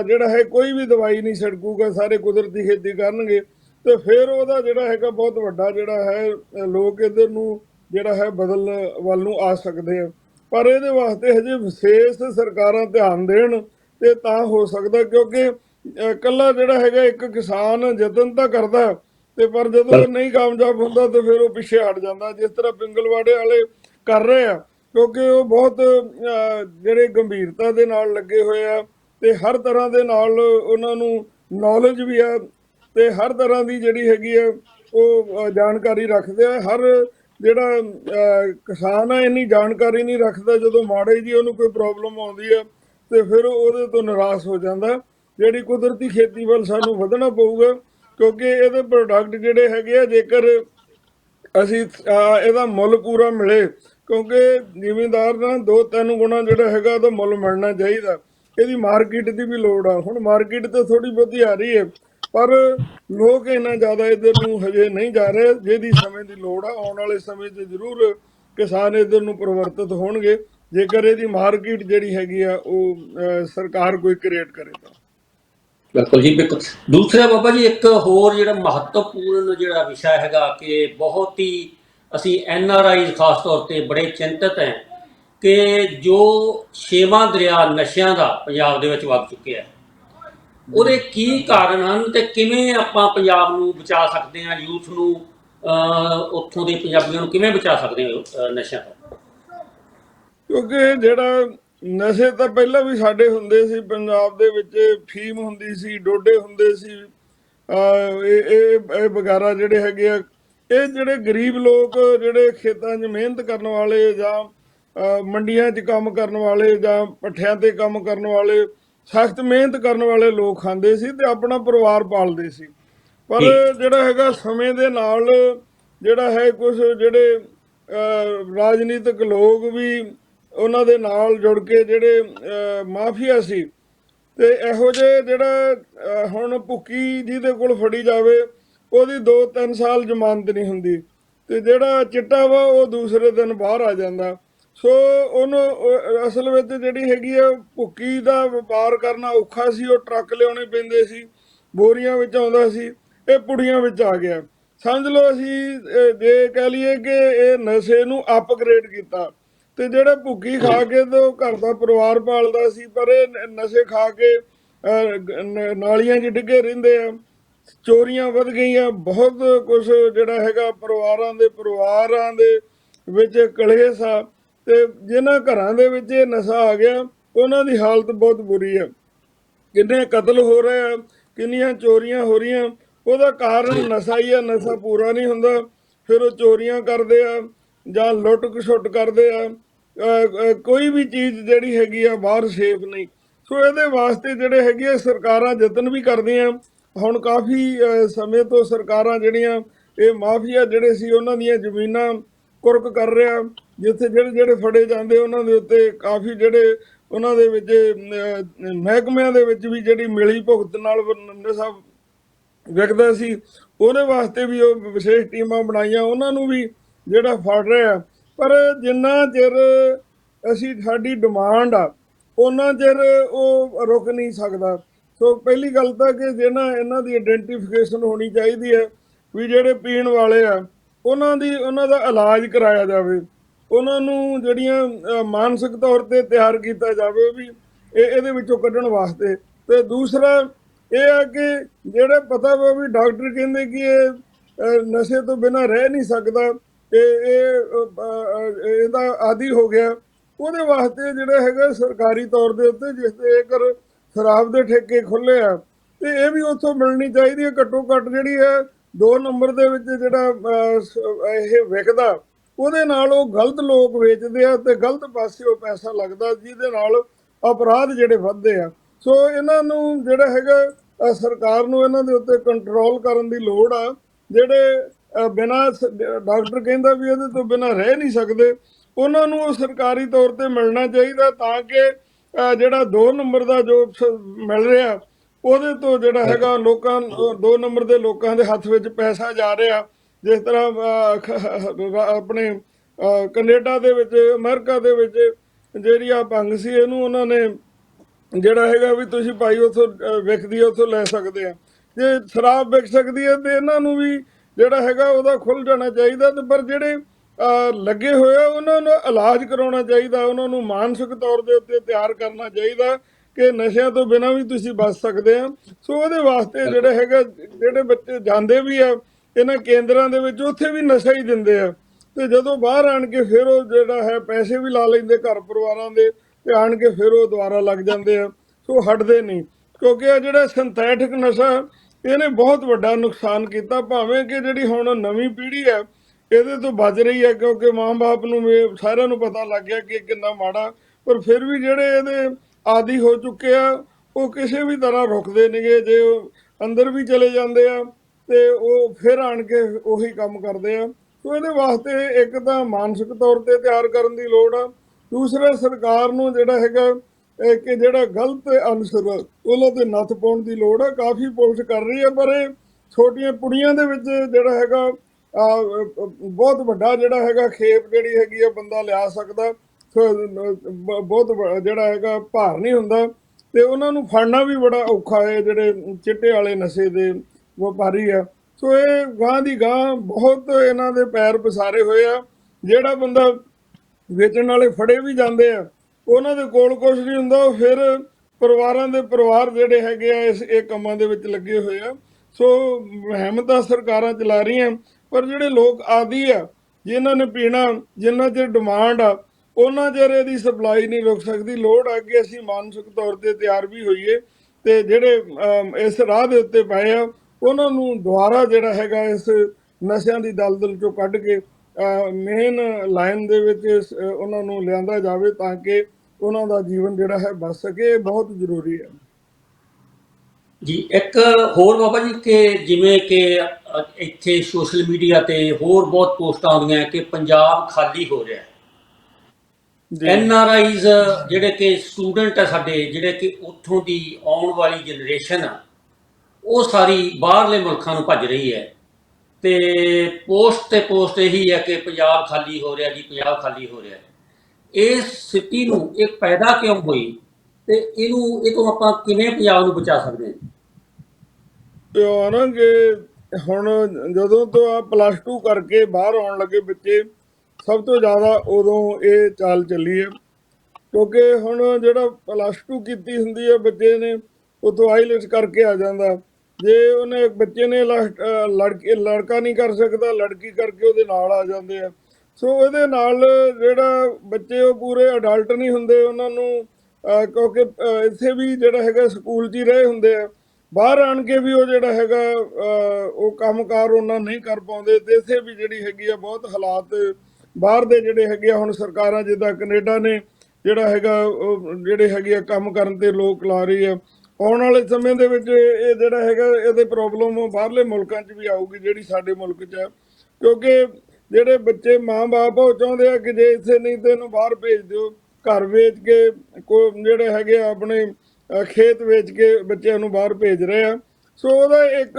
ਜਿਹੜਾ ਹੈ ਕੋਈ ਵੀ ਦਵਾਈ ਨਹੀਂ ਛਿੜਕੂਗਾ ਸਾਰੇ ਕੁਦਰਤੀ ਖੇਤੀ ਕਰਨਗੇ। ਤੇ ਫਿਰ ਉਹਦਾ ਜਿਹੜਾ ਹੈਗਾ ਬਹੁਤ ਵੱਡਾ ਜਿਹੜਾ ਹੈ ਲੋਕ ਇਧਰ ਨੂੰ ਜਿਹੜਾ ਹੈ ਬਦਲ ਵੱਲ ਨੂੰ ਆ ਸਕਦੇ ਆ। ਪਰ ਇਹਦੇ ਵਾਸਤੇ ਹਜੇ ਵਿਸ਼ੇਸ਼ ਸਰਕਾਰਾਂ ਧਿਆਨ ਦੇਣ ਤੇ ਤਾਂ ਹੋ ਸਕਦਾ ਕਿਉਂਕਿ ਅਹ, ਇਕੱਲਾ ਜਿਹੜਾ ਹੈਗਾ ਇੱਕ ਕਿਸਾਨ ਯਤਨ ਤਾਂ ਕਰਦਾ ਤੇ ਪਰ ਜਦੋਂ ਨਹੀਂ ਕਾਮਯਾਬ ਹੁੰਦਾ ਤੇ ਫਿਰ ਉਹ ਪਿੱਛੇ ਹਟ ਜਾਂਦਾ ਜਿਸ ਤਰ੍ਹਾਂ ਪਿੰਗਲਵਾੜੇ ਵਾਲੇ ਕਰ ਰਹੇ ਆ ਕਿਉਂਕਿ ਉਹ ਬਹੁਤ ਜਿਹੜੇ ਗੰਭੀਰਤਾ ਦੇ ਨਾਲ ਲੱਗੇ ਹੋਏ ਆ ਤੇ ਹਰ ਤਰ੍ਹਾਂ ਦੇ ਨਾਲ ਉਹਨਾਂ ਨੂੰ ਨੌਲੇਜ ਵੀ ਆ ਤੇ ਹਰ ਤਰ੍ਹਾਂ ਦੀ ਜਿਹੜੀ ਹੈਗੀ ਆ ਉਹ ਜਾਣਕਾਰੀ ਰੱਖਦੇ ਆ। ਹਰ ਜਿਹੜਾ ਕਿਸਾਨ ਆ ਇੰਨੀ ਜਾਣਕਾਰੀ ਨਹੀਂ ਰੱਖਦਾ ਜਦੋਂ ਮਾੜੇ ਜੀ ਉਹਨੂੰ ਕੋਈ ਪ੍ਰੋਬਲਮ ਆਉਂਦੀ ਆ ਤੇ ਫਿਰ ਉਹ ਉਹਦੇ ਤੋਂ ਨਿਰਾਸ਼ ਹੋ ਜਾਂਦਾ। ਜਿਹੜੀ ਕੁਦਰਤੀ ਖੇਤੀ ਵੱਲ ਸਾਨੂੰ ਵਧਣਾ ਪਊਗਾ ਕਿਉਂਕਿ ਇਹਦੇ ਪ੍ਰੋਡਕਟ ਜਿਹੜੇ ਹੈਗੇ ਆ, ਜੇਕਰ ਅਸੀਂ ਇਹਦਾ ਮੁੱਲ ਪੂਰਾ ਮਿਲੇ, ਕਿਉਂਕਿ ਜ਼ਿਮੀਂਦਾਰ ਨਾਲ ਦੋ ਤਿੰਨ ਗੁਣਾ ਜਿਹੜਾ ਹੈਗਾ, ਉਹਦਾ ਮੁੱਲ ਮਿਲਣਾ ਚਾਹੀਦਾ। ਇਹਦੀ ਮਾਰਕੀਟ ਦੀ ਵੀ ਲੋੜ ਆ। ਹੁਣ ਮਾਰਕੀਟ ਤੇ ਥੋੜੀ ਬਹੁਤੀ ਆ ਰਹੀ ਹੈ, ਪਰ ਲੋਕ ਇੰਨਾ ਜ਼ਿਆਦਾ ਇਧਰ ਨੂੰ ਹਜੇ ਨਹੀਂ ਜਾ ਰਹੇ, ਜਿਹਦੀ ਸਮੇਂ ਦੀ ਲੋੜ ਆ, ਆਉਣ ਵਾਲੇ ਸਮੇਂ 'ਚ ਜ਼ਰੂਰ ਕਿਸਾਨ ਇਧਰ ਨੂੰ ਪਰਿਵਰਤਿਤ ਹੋਣਗੇ। ਜੇਕਰ ਇਹਦੀ ਮਾਰਕੀਟ ਜਿਹੜੀ ਹੈਗੀ ਆ, ਉਹ ਸਰਕਾਰ ਕੋਈ ਕ੍ਰੀਏਟ ਕਰੇ ਤਾਂ। ਬਿਲਕੁਲ ਜੀ ਬਿਲਕੁਲ। ਦੂਸਰਾ ਬਾਬਾ ਜੀ ਇੱਕ ਹੋਰ ਜਿਹੜਾ ਮਹੱਤਵਪੂਰਨ ਜਿਹੜਾ ਵਿਸ਼ਾ ਹੈਗਾ ਕਿ ਬਹੁਤ ਹੀ ਅਸੀਂ ਐਨ ਆਰ ਆਈ ਖਾਸ ਤੌਰ ਤੇ ਬੜੇ ਚਿੰਤਤ ਹੈ ਕਿ ਜੋ ਛੇਵਾਂ ਦਰਿਆ ਨਸ਼ਿਆਂ ਦਾ ਪੰਜਾਬ ਦੇ ਵਿੱਚ ਵਗ ਚੁੱਕਿਆ ਹੈ ਉਹਦੇ ਕੀ ਕਾਰਨ ਹਨ ਤੇ ਕਿਵੇਂ ਆਪਾਂ ਪੰਜਾਬ ਨੂੰ ਬਚਾ ਸਕਦੇ ਹਾਂ ਯੂਥ ਨੂੰ ਅਹ, ਉੱਥੋਂ ਦੇ ਪੰਜਾਬੀਆਂ ਨੂੰ ਕਿਵੇਂ ਬਚਾ ਸਕਦੇ ਹਾਂ ਨਸ਼ਿਆਂ ਤੋਂ? ਕਿਉਂਕਿ ਜਿਹੜਾ ਨਸ਼ੇ ਤਾਂ ਪਹਿਲਾਂ ਵੀ ਸਾਡੇ ਹੁੰਦੇ ਸੀ ਪੰਜਾਬ ਦੇ ਵਿੱਚ ਫੀਮ ਹੁੰਦੀ ਸੀ ਡੋਡੇ ਹੁੰਦੇ ਸੀ ਇਹ ਇਹ ਇਹ ਵਗੈਰਾ ਜਿਹੜੇ ਹੈਗੇ ਆ ਇਹ ਜਿਹੜੇ ਗਰੀਬ ਲੋਕ ਜਿਹੜੇ ਖੇਤਾਂ 'ਚ ਮਿਹਨਤ ਕਰਨ ਵਾਲੇ ਜਾਂ ਮੰਡੀਆਂ 'ਚ ਕੰਮ ਕਰਨ ਵਾਲੇ ਜਾਂ ਪੱਠਿਆਂ ਤੇ ਕੰਮ ਕਰਨ ਵਾਲੇ ਸਖਤ ਮਿਹਨਤ ਕਰਨ ਵਾਲੇ ਲੋਕ ਖਾਂਦੇ ਸੀ ਤੇ ਆਪਣਾ ਪਰਿਵਾਰ ਪਾਲਦੇ ਸੀ। ਪਰ ਜਿਹੜਾ ਹੈਗਾ ਸਮੇਂ ਦੇ ਨਾਲ ਜਿਹੜਾ ਹੈ ਕੁਝ ਜਿਹੜੇ ਰਾਜਨੀਤਿਕ ਲੋਕ ਵੀ ਉਹਨਾਂ ਦੇ ਨਾਲ ਜੁੜ ਕੇ ਜਿਹੜੇ ਮਾਫੀਆ ਸੀ, ਤੇ ਇਹੋ ਜਿਹੇ ਜਿਹੜਾ ਹੁਣ ਭੁੱਕੀ ਜਿਹਦੇ ਕੋਲ ਫੜੀ ਜਾਵੇ, ਉਹਦੀ 2-3 ਸਾਲ ਜ਼ਮਾਨਤ ਨਹੀਂ ਹੁੰਦੀ। ਤੇ ਜਿਹੜਾ ਚਿੱਟਾ ਵਾ, ਉਹ ਦੂਸਰੇ ਦਿਨ ਬਾਹਰ ਆ ਜਾਂਦਾ। ਸੋ, ਉਹਨੂੰ ਅਸਲ ਵਿੱਚ ਜਿਹੜੀ ਹੈਗੀ ਆ, ਭੁੱਕੀ ਦਾ ਵਪਾਰ ਕਰਨਾ ਔਖਾ ਸੀ, ਉਹ ਟਰੱਕ ਲਿਆਉਣੇ ਪੈਂਦੇ ਸੀ, ਬੋਰੀਆਂ ਵਿੱਚ ਆਉਂਦਾ ਸੀ, ਇਹ ਪੁੜੀਆਂ ਵਿੱਚ ਆ ਗਿਆ। ਸਮਝ ਲਓ ਅਸੀਂ ਜੇ ਕਹਿ ਲਈਏ ਕਿ ਇਹ ਨਸ਼ੇ ਨੂੰ ਅਪਗ੍ਰੇਡ ਕੀਤਾ। ਤੇ ਜਿਹੜੇ ਭੁੱਕੀ ਖਾ ਕੇ ਤੇ ਉਹ ਘਰ ਦਾ ਪਰਿਵਾਰ ਪਾਲਦਾ ਸੀ ਪਰ ਇਹ ਨ- ਨਸ਼ੇ ਖਾ ਕੇ ਅਹ, ਗ- ਨ- ਨਾਲੀਆਂ 'ਚ ਡਿੱਗੇ ਰਹਿੰਦੇ ਆ। ਚੋਰੀਆਂ ਵੱਧ ਗਈਆਂ ਬਹੁਤ ਕੁਝ ਜਿਹੜਾ ਹੈਗਾ ਪਰਿਵਾਰਾਂ ਦੇ ਪਰਿਵਾਰਾਂ ਦੇ ਵਿੱਚ ਕਲੇਸ਼ ਆ। ਤੇ ਜਿਨ੍ਹਾਂ ਘਰਾਂ ਦੇ ਵਿੱਚ ਇਹ ਨਸ਼ਾ ਆ ਗਿਆ ਉਹਨਾਂ ਦੀ ਹਾਲਤ ਬਹੁਤ ਬੁਰੀ ਆ। ਕਿੰਨੇ ਕਤਲ ਹੋ ਰਹੇ ਆ ਕਿੰਨੀਆਂ ਚੋਰੀਆਂ ਹੋ ਰਹੀਆਂ ਉਹਦਾ ਕਾਰਨ ਨਸ਼ਾ ਹੀ ਆ ਨਸ਼ਾ ਪੂਰਾ ਨਹੀਂ ਹੁੰਦਾ। ਫਿਰ ਉਹ ਚੋਰੀਆਂ ਕਰਦੇ ਆ ਜਾਂ ਲੁੱਟ ਖਸੁੱਟ ਕਰਦੇ ਆ ਕੋਈ ਵੀ ਚੀਜ਼ ਜਿਹੜੀ ਹੈਗੀ ਆ ਬਾਹਰ ਸੇਫ ਨਹੀਂ। ਸੋ ਇਹਦੇ ਵਾਸਤੇ ਜਿਹੜੇ ਹੈਗੇ ਆ, ਸਰਕਾਰਾਂ ਯਤਨ ਵੀ ਕਰਦੀਆਂ। ਹੁਣ ਕਾਫੀ ਸਮੇਂ ਤੋਂ ਸਰਕਾਰਾਂ ਜਿਹੜੀਆਂ, ਇਹ ਮਾਫੀਆ ਜਿਹੜੇ ਸੀ, ਉਹਨਾਂ ਦੀਆਂ ਜ਼ਮੀਨਾਂ ਕੁਰਕ ਕਰ ਰਿਹਾ। ਜਿੱਥੇ ਜਿਹੜੇ ਜਿਹੜੇ ਫੜੇ ਜਾਂਦੇ, ਉਹਨਾਂ ਦੇ ਉੱਤੇ ਕਾਫੀ ਜਿਹੜੇ ਉਹਨਾਂ ਦੇ ਵਿੱਚ ਮਹਿਕਮਿਆਂ ਦੇ ਵਿੱਚ ਵੀ ਜਿਹੜੀ ਮਿਲੀ ਭੁਗਤ ਨਾਲ ਨਸ਼ਾ ਵਿਕਦਾ ਸੀ, ਉਹਦੇ ਵਾਸਤੇ ਵੀ ਉਹ ਵਿਸ਼ੇਸ਼ ਟੀਮਾਂ ਬਣਾਈਆਂ। ਉਹਨਾਂ ਨੂੰ ਵੀ ਜਿਹੜਾ ਫੜ ਰਿਹਾ ਪਰ ਜਿੰਨਾ ਚਿਰ ਅਸੀਂ ਸਾਡੀ ਡਿਮਾਂਡ ਆ ਉਹਨਾਂ ਚਿਰ ਉਹ ਰੁਕ ਨਹੀਂ ਸਕਦਾ। ਸੋ ਪਹਿਲੀ ਗੱਲ ਤਾਂ ਕਿ ਜਿਹਨਾਂ ਇਹਨਾਂ ਦੀ ਆਇਡੈਂਟੀਫਿਕੇਸ਼ਨ ਹੋਣੀ ਚਾਹੀਦੀ ਹੈ ਵੀ ਜਿਹੜੇ ਪੀਣ ਵਾਲੇ ਆ, ਉਹਨਾਂ ਦੀ, ਉਹਨਾਂ ਦਾ ਇਲਾਜ ਕਰਾਇਆ ਜਾਵੇ। ਉਹਨਾਂ ਨੂੰ ਜਿਹੜੀਆਂ ਮਾਨਸਿਕ ਤੌਰ ਤੇ ਤਿਆਰ ਕੀਤਾ ਜਾਵੇ ਵੀ ਇਹ, ਇਹਦੇ ਵਿੱਚੋਂ ਕੱਢਣ ਵਾਸਤੇ। ਤੇ ਦੂਸਰਾ ਇਹ ਆ ਕਿ ਜਿਹੜੇ ਪਤਾ ਵਾ ਵੀ ਡਾਕਟਰ ਕਹਿੰਦੇ ਕਿ ਇਹ ਨਸ਼ੇ ਤੋਂ ਬਿਨਾਂ ਰਹਿ ਨਹੀਂ ਸਕਦਾ ਇਹ ਇਹ ਇਹਦਾ ਆਦੀ ਹੋ ਗਿਆ। ਉਹਦੇ ਵਾਸਤੇ ਜਿਹੜਾ ਹੈਗਾ ਸਰਕਾਰੀ ਤੌਰ ਦੇ ਉੱਤੇ ਜਿਸ ਤੇ ਜੇਕਰ ਸ਼ਰਾਬ ਦੇ ਠੇਕੇ ਖੁੱਲੇ ਆ, ਤੇ ਇਹ ਵੀ ਉੱਥੋਂ ਮਿਲਣੀ ਚਾਹੀਦੀ ਹੈ। ਘੱਟੋ ਘੱਟ ਜਿਹੜੀ ਹੈ, ਦੋ ਨੰਬਰ ਦੇ ਵਿੱਚ ਜਿਹੜਾ ਇਹ ਵਿਕਦਾ, ਉਹਦੇ ਨਾਲ ਉਹ ਗਲਤ ਲੋਕ ਵੇਚਦੇ ਆ ਤੇ ਗਲਤ ਪਾਸੇ ਉਹ ਪੈਸਾ ਲੱਗਦਾ, ਜਿਹਦੇ ਨਾਲ ਅਪਰਾਧ ਜਿਹੜੇ ਵੱਧਦੇ ਆ। ਸੋ ਇਹਨਾਂ ਨੂੰ ਜਿਹੜਾ ਹੈਗਾ ਸਰਕਾਰ ਨੂੰ ਇਹਨਾਂ ਦੇ ਉੱਤੇ ਕੰਟਰੋਲ ਕਰਨ ਦੀ ਲੋੜ ਆ। ਜਿਹੜੇ ਬਿਨਾਂ ਡਾਕਟਰ ਕਹਿੰਦਾ ਵੀ ਇਹਦੇ ਤੋਂ ਬਿਨਾਂ ਰਹਿ ਨਹੀਂ ਸਕਦੇ ਉਹਨਾਂ ਨੂੰ ਉਹ ਸਰਕਾਰੀ ਤੌਰ ਤੇ ਮਿਲਣਾ ਚਾਹੀਦਾ ਤਾਂ ਕਿ ਜਿਹੜਾ 2 ਨੰਬਰ ਦਾ ਜੋ ਮਿਲ ਰਿਹਾ ਉਹਦੇ ਤੋਂ ਜਿਹੜਾ ਹੈਗਾ ਲੋਕਾਂ ਨੂੰ- ਦੋ ਨੰਬਰ ਦੇ ਲੋਕਾਂ ਦੇ ਹੱਥ ਵਿੱਚ ਪੈਸਾ ਜਾ ਰਿਹਾ ਜਿਸ ਤਰ੍ਹਾਂ ਆਪਣੇ ਅ, ਕੈਨੇਡਾ ਦੇ ਵਿੱਚ ਅਮਰੀਕਾ ਦੇ ਵਿੱਚ ਜਿਹੜੀ ਆ ਭੰਗ ਸੀ ਇਹਨੂੰ ਉਹਨਾਂ ਨੇ ਜਿਹੜਾ ਹੈਗਾ ਵੀ ਤੁਸੀਂ ਭਾਈ ਉਥੋਂ ਵਿਕਦੀ ਆ ਉਥੋਂ ਲੈ ਸਕਦੇ ਆ। ਜੇ ਸ਼ਰਾਬ ਵਿਕ ਸਕਦੀ ਹੈ ਤੇ ਇਹਨਾਂ ਨੂੰ ਵੀ ਜਿਹੜਾ ਹੈਗਾ ਉਹਦਾ ਖੁੱਲ ਜਾਣਾ ਚਾਹੀਦਾ ਤੇ ਪਰ ਜਿਹੜੇ ਲੱਗੇ ਹੋਏ ਉਹਨਾਂ ਨੂੰ ਇਲਾਜ ਕਰਾਉਣਾ ਚਾਹੀਦਾ ਉਹਨਾਂ ਨੂੰ ਮਾਨਸਿਕ ਤੌਰ ਦੇ ਉੱਤੇ ਤਿਆਰ ਕਰਨਾ ਚਾਹੀਦਾ ਕਿ ਨਸ਼ਿਆਂ ਤੋਂ ਬਿਨਾਂ ਵੀ ਤੁਸੀਂ ਬਚ ਸਕਦੇ ਆ। ਸੋ ਉਹਦੇ ਵਾਸਤੇ ਜਿਹੜੇ ਹੈਗਾ ਜਿਹੜੇ ਬੱਚੇ ਜਾਂਦੇ ਵੀ ਆ ਇਹਨਾਂ ਕੇਂਦਰਾਂ ਦੇ ਵਿੱਚ ਉੱਥੇ ਵੀ ਨਸ਼ਾ ਹੀ ਦਿੰਦੇ ਆ। ਤੇ ਜਦੋਂ ਬਾਹਰ ਆਣ ਕੇ ਫਿਰ ਉਹ ਜਿਹੜਾ ਹੈ ਪੈਸੇ ਵੀ ਲਾ ਲੈਂਦੇ ਘਰ ਪਰਿਵਾਰਾਂ ਦੇ ਤੇ ਆਣ ਕੇ ਫਿਰ ਉਹ ਦੁਬਾਰਾ ਲੱਗ ਜਾਂਦੇ ਆ। ਸੋ ਹਟਦੇ ਨਹੀਂ ਕਿਉਂਕਿ ਇਹ ਜਿਹੜਾ ਸਿੰਥੈਟਿਕ ਨਸ਼ਾ ਇਹਨੇ ਬਹੁਤ ਵੱਡਾ ਨੁਕਸਾਨ ਕੀਤਾ, ਭਾਵੇਂ ਕਿ ਜਿਹੜੀ ਹੁਣ ਨਵੀਂ ਪੀੜ੍ਹੀ ਹੈ, ਇਹਦੇ ਤੋਂ ਬਚ ਰਹੀ ਹੈ, ਕਿਉਂਕਿ ਮਾਂ-ਬਾਪ ਨੂੰ ਵੀ ਸਾਰਿਆਂ ਨੂੰ ਪਤਾ ਲੱਗ ਗਿਆ ਕਿ ਇਹ ਕਿੰਨਾ ਮਾੜਾ, ਪਰ ਫਿਰ ਵੀ ਜਿਹੜੇ ਇਹਦੇ ਆਦੀ ਹੋ ਚੁੱਕੇ ਆ, ਉਹ ਕਿਸੇ ਵੀ ਤਰ੍ਹਾਂ ਰੁਕਦੇ ਨਹੀਂਗੇ, ਜੇ ਅੰਦਰ ਵੀ ਚਲੇ ਜਾਂਦੇ ਆ, ਤੇ ਉਹ ਫਿਰ ਆਣ ਕੇ ਉਹੀ ਕੰਮ ਕਰਦੇ ਆ। ਸੋ ਇਹਦੇ ਵਾਸਤੇ ਇੱਕ ਤਾਂ ਮਾਨਸਿਕ ਤੌਰ ਤੇ ਤਿਆਰ ਕਰਨ ਦੀ ਲੋੜ ਆ। ਦੂਸਰਾ, ਸਰਕਾਰ ਨੂੰ ਜਿਹੜਾ ਹੈਗਾ ਕਿ ਜਿਹੜਾ ਗਲਤ ਅਨਸਰ ਉਹਨਾਂ ਤੇ ਨੱਥ ਪਾਉਣ ਦੀ ਲੋੜ ਆ ਕਾਫੀ ਪੁਲਿਸ ਕਰ ਰਹੀ ਹੈ, ਪਰ ਇਹ ਛੋਟੀਆਂ ਪੁੜੀਆਂ ਦੇ ਵਿੱਚ ਜਿਹੜਾ ਹੈਗਾ ਬਹੁਤ ਵੱਡਾ ਜਿਹੜਾ ਹੈਗਾ ਖੇਪ ਜਿਹੜੀ ਹੈਗੀ ਆ, ਬੰਦਾ ਲਿਆ ਸਕਦਾ। ਬ- ਬਹੁਤ ਵ- ਜਿਹੜਾ ਹੈਗਾ ਭਾਰ ਨਹੀਂ ਹੁੰਦਾ। ਤੇ ਉਹਨਾਂ ਨੂੰ ਫੜਨਾ ਵੀ ਬੜਾ ਔਖਾ ਹੈ, ਜਿਹੜੇ ਚਿੱਟੇ ਵਾਲੇ ਨਸ਼ੇ ਦੇ ਵਪਾਰੀ ਆ। ਸੋ, ਇਹ ਗਾਂ ਦੀ ਗਾਂ ਬਹੁਤ ਇਹਨਾਂ ਦੇ ਪੈਰ ਪਸਾਰੇ ਹੋਏ ਆ। ਜਿਹੜਾ ਬੰਦਾ ਵੇਚਣ ਵਾਲੇ ਫੜੇ ਵੀ ਜਾਂਦੇ ਆ। ਉਹਨਾਂ ਦੇ ਕੋਲ ਕੁਝ ਨਹੀਂ ਹੁੰਦਾ, ਉਹ ਫਿਰ ਪਰਿਵਾਰਾਂ ਦੇ ਪਰਿਵਾਰ ਜਿਹੜੇ ਹੈਗੇ ਆ, ਇਸ, ਇਹ ਕੰਮਾਂ ਦੇ ਵਿੱਚ ਲੱਗੇ ਹੋਏ ਆ। ਸੋ ਮੁਹਿੰਮ ਤਾਂ ਸਰਕਾਰਾਂ ਚਲਾ ਰਹੀਆਂ, ਪਰ ਜਿਹੜੇ ਲੋਕ ਆਦੀ ਆ, ਜਿਨ੍ਹਾਂ ਨੇ ਪੀਣਾ ਜਿੰਨਾ 'ਚ ਡਿਮਾਂਡ ਆ, ਉਹਨਾਂ ਚਿਰ ਇਹਦੀ ਸਪਲਾਈ ਨਹੀਂ ਰੁਕ ਸਕਦੀ। ਲੋੜ ਆ ਕਿ ਅਸੀਂ ਮਾਨਸਿਕ ਤੌਰ ਤੇ ਤਿਆਰ ਵੀ ਹੋਈਏ ਤੇ ਜਿਹੜੇ ਇਸ ਰਾਹ ਦੇ ਉੱਤੇ ਪਏ ਆ, ਉਹਨਾਂ ਨੂੰ ਦੁਬਾਰਾ ਜਿਹੜਾ ਹੈਗਾ ਇਸ ਨਸ਼ਿਆਂ ਦੀ ਦਲਦਲ ਚੋਂ ਕੱਢ ਕੇ ਮੇਨ ਲਾਈਨ ਦੇ ਵਿੱਚ ਉਹਨਾਂ ਨੂੰ ਲਿਆਂਦਾ ਜਾਵੇ ਤਾਂ ਕਿ ਉਹਨਾਂ ਦਾ ਜੀਵਨ ਜਿਹੜਾ ਹੈ ਬਚ ਸਕੇ ਬਹੁਤ ਜ਼ਰੂਰੀ ਹੈ। ਜੀ ਇੱਕ ਹੋਰ ਬਾਬਾ ਜੀ ਕਿ ਜਿਵੇਂ ਕਿ ਇੱਥੇ ਸੋਸ਼ਲ ਮੀਡੀਆ ਤੇ ਹੋਰ ਬਹੁਤ ਪੋਸਟਾਂ ਆਉਂਦੀਆਂ ਕਿ ਪੰਜਾਬ ਖਾਲੀ ਹੋ ਰਿਹਾ ਹੈ। ਐਨ ਆਰ ਆਈਜ਼ ਜਿਹੜੇ ਕਿ ਸਟੂਡੈਂਟ ਆ ਸਾਡੇ ਜਿਹੜੇ ਕਿ ਉੱਥੋਂ ਦੀ ਆਉਣ ਵਾਲੀ ਜਨਰੇਸ਼ਨ ਆ ਉਹ ਸਾਰੀ ਬਾਹਰਲੇ ਮੁਲਕਾਂ ਨੂੰ ਭੱਜ ਰਹੀ ਹੈ। ਤੇ ਪੋਸਟ ਤੇ ਪੋਸਟ ਇਹੀ ਹੈ ਕਿ ਪੰਜਾਬ ਖਾਲੀ ਹੋ ਰਿਹਾ ਜੀ, ਪੰਜਾਬ ਖਾਲੀ ਹੋ ਰਿਹਾ। ਇਸ ਸਿੱਟੀ ਨੂੰ ਇਹ ਪੈਦਾ ਕਿਉਂ ਹੋਈ ਤੇ ਇਹਨੂੰ ਇਹ ਤੋਂ ਆਪਾਂ ਕਿਵੇਂ ਪੰਜਾਬ ਨੂੰ ਬਚਾ ਸਕਦੇ ਹਾਂ? ਤੇ ਉਹ ਨਾ ਹੁਣ ਜਦੋਂ ਤੋਂ ਆ ਪਲੱਸ 2 ਕਰਕੇ ਬਾਹਰ ਆਉਣ ਲੱਗੇ ਬੱਚੇ, ਸਭ ਤੋਂ ਜ਼ਿਆਦਾ ਉਦੋਂ ਇਹ ਚਾਲ ਚੱਲੀ ਹੈ। ਕਿਉਂਕਿ ਹੁਣ ਜਿਹੜਾ ਪਲੱਸ 2 ਕੀਤੀ ਹੁੰਦੀ ਹੈ ਬੱਚੇ ਨੇ ਉਤੋਂ ਆਈਲੈਟਸ ਕਰਕੇ ਆ ਜਾਂਦਾ। ਜੇ ਉਹਨੇ ਬੱਚੇ ਨੇ ਲੜ- ਲੜਕੇ ਲੜਕਾ ਨਹੀਂ ਕਰ ਸਕਦਾ, ਲੜਕੀ ਕਰਕੇ ਉਹਦੇ ਨਾਲ ਆ ਜਾਂਦੇ ਆ। ਸੋ ਇਹਦੇ ਨਾਲ ਜਿਹੜਾ ਬੱਚੇ ਉਹ ਪੂਰੇ ਅਡਲਟ ਨਹੀਂ ਹੁੰਦੇ, ਉਹਨਾਂ ਨੂੰ ਕਿਉਂਕਿ ਇੱਥੇ ਵੀ ਜਿਹੜਾ ਹੈਗਾ ਸਕੂਲ 'ਚ ਹੀ ਰਹੇ ਹੁੰਦੇ ਆ। ਬਾਹਰ ਆਣ ਕੇ ਵੀ ਉਹ ਜਿਹੜਾ ਹੈਗਾ, ਅਹ, ਉਹ ਕੰਮਕਾਰ ਉਹਨਾਂ ਨਹੀਂ ਕਰ ਪਾਉਂਦੇ ਤੇ ਇੱਥੇ ਵੀ ਜਿਹੜੀ ਹੈਗੀ ਆ ਬਹੁਤ ਹਾਲਾਤ ਬਾਹਰ ਦੇ ਜਿਹੜੇ ਹੈਗੇ ਆ, ਹੁਣ ਸਰਕਾਰਾਂ ਜਿੱਦਾਂ ਕੈਨੇਡਾ ਨੇ ਜਿਹੜਾ ਹੈਗਾ, ਉਹ ਜਿਹੜੇ ਹੈਗੇ ਆ ਕੰਮ ਕਰਨ ਤੇ ਲੋਕ ਲਾ ਰਹੀ ਆ। ਆਉਣ ਵਾਲੇ ਸਮੇਂ ਦੇ ਵਿੱਚ ਇਹ ਜਿਹੜਾ ਹੈਗਾ, ਇਹਦੇ ਪ੍ਰੋਬਲਮ ਬਾਹਰਲੇ ਮੁਲਕਾਂ 'ਚ ਵੀ ਆਊਗੀ, ਜਿਹੜੀ ਸਾਡੇ ਮੁਲਕ 'ਚ ਆ। ਕਿਉਂਕਿ ਜਿਹੜੇ ਬੱਚੇ ਮਾਂ-ਬਾਪ ਆ, ਉਹ ਚਾਹੁੰਦੇ ਆ ਕਿ ਜੇ ਇੱਥੇ ਨਹੀਂ ਤੇ ਇਹਨੂੰ ਬਾਹਰ ਭੇਜ ਦਿਓ, ਘਰ ਵੇਚ ਕੇ ਕੋ ਜਿਹੜੇ ਹੈਗੇ ਆ ਆਪਣੇ ਖੇਤ ਵੇਚ ਕੇ ਬੱਚਿਆਂ ਨੂੰ ਬਾਹਰ ਭੇਜ ਰਹੇ ਆ। ਸੋ ਉਹਦਾ ਇੱਕ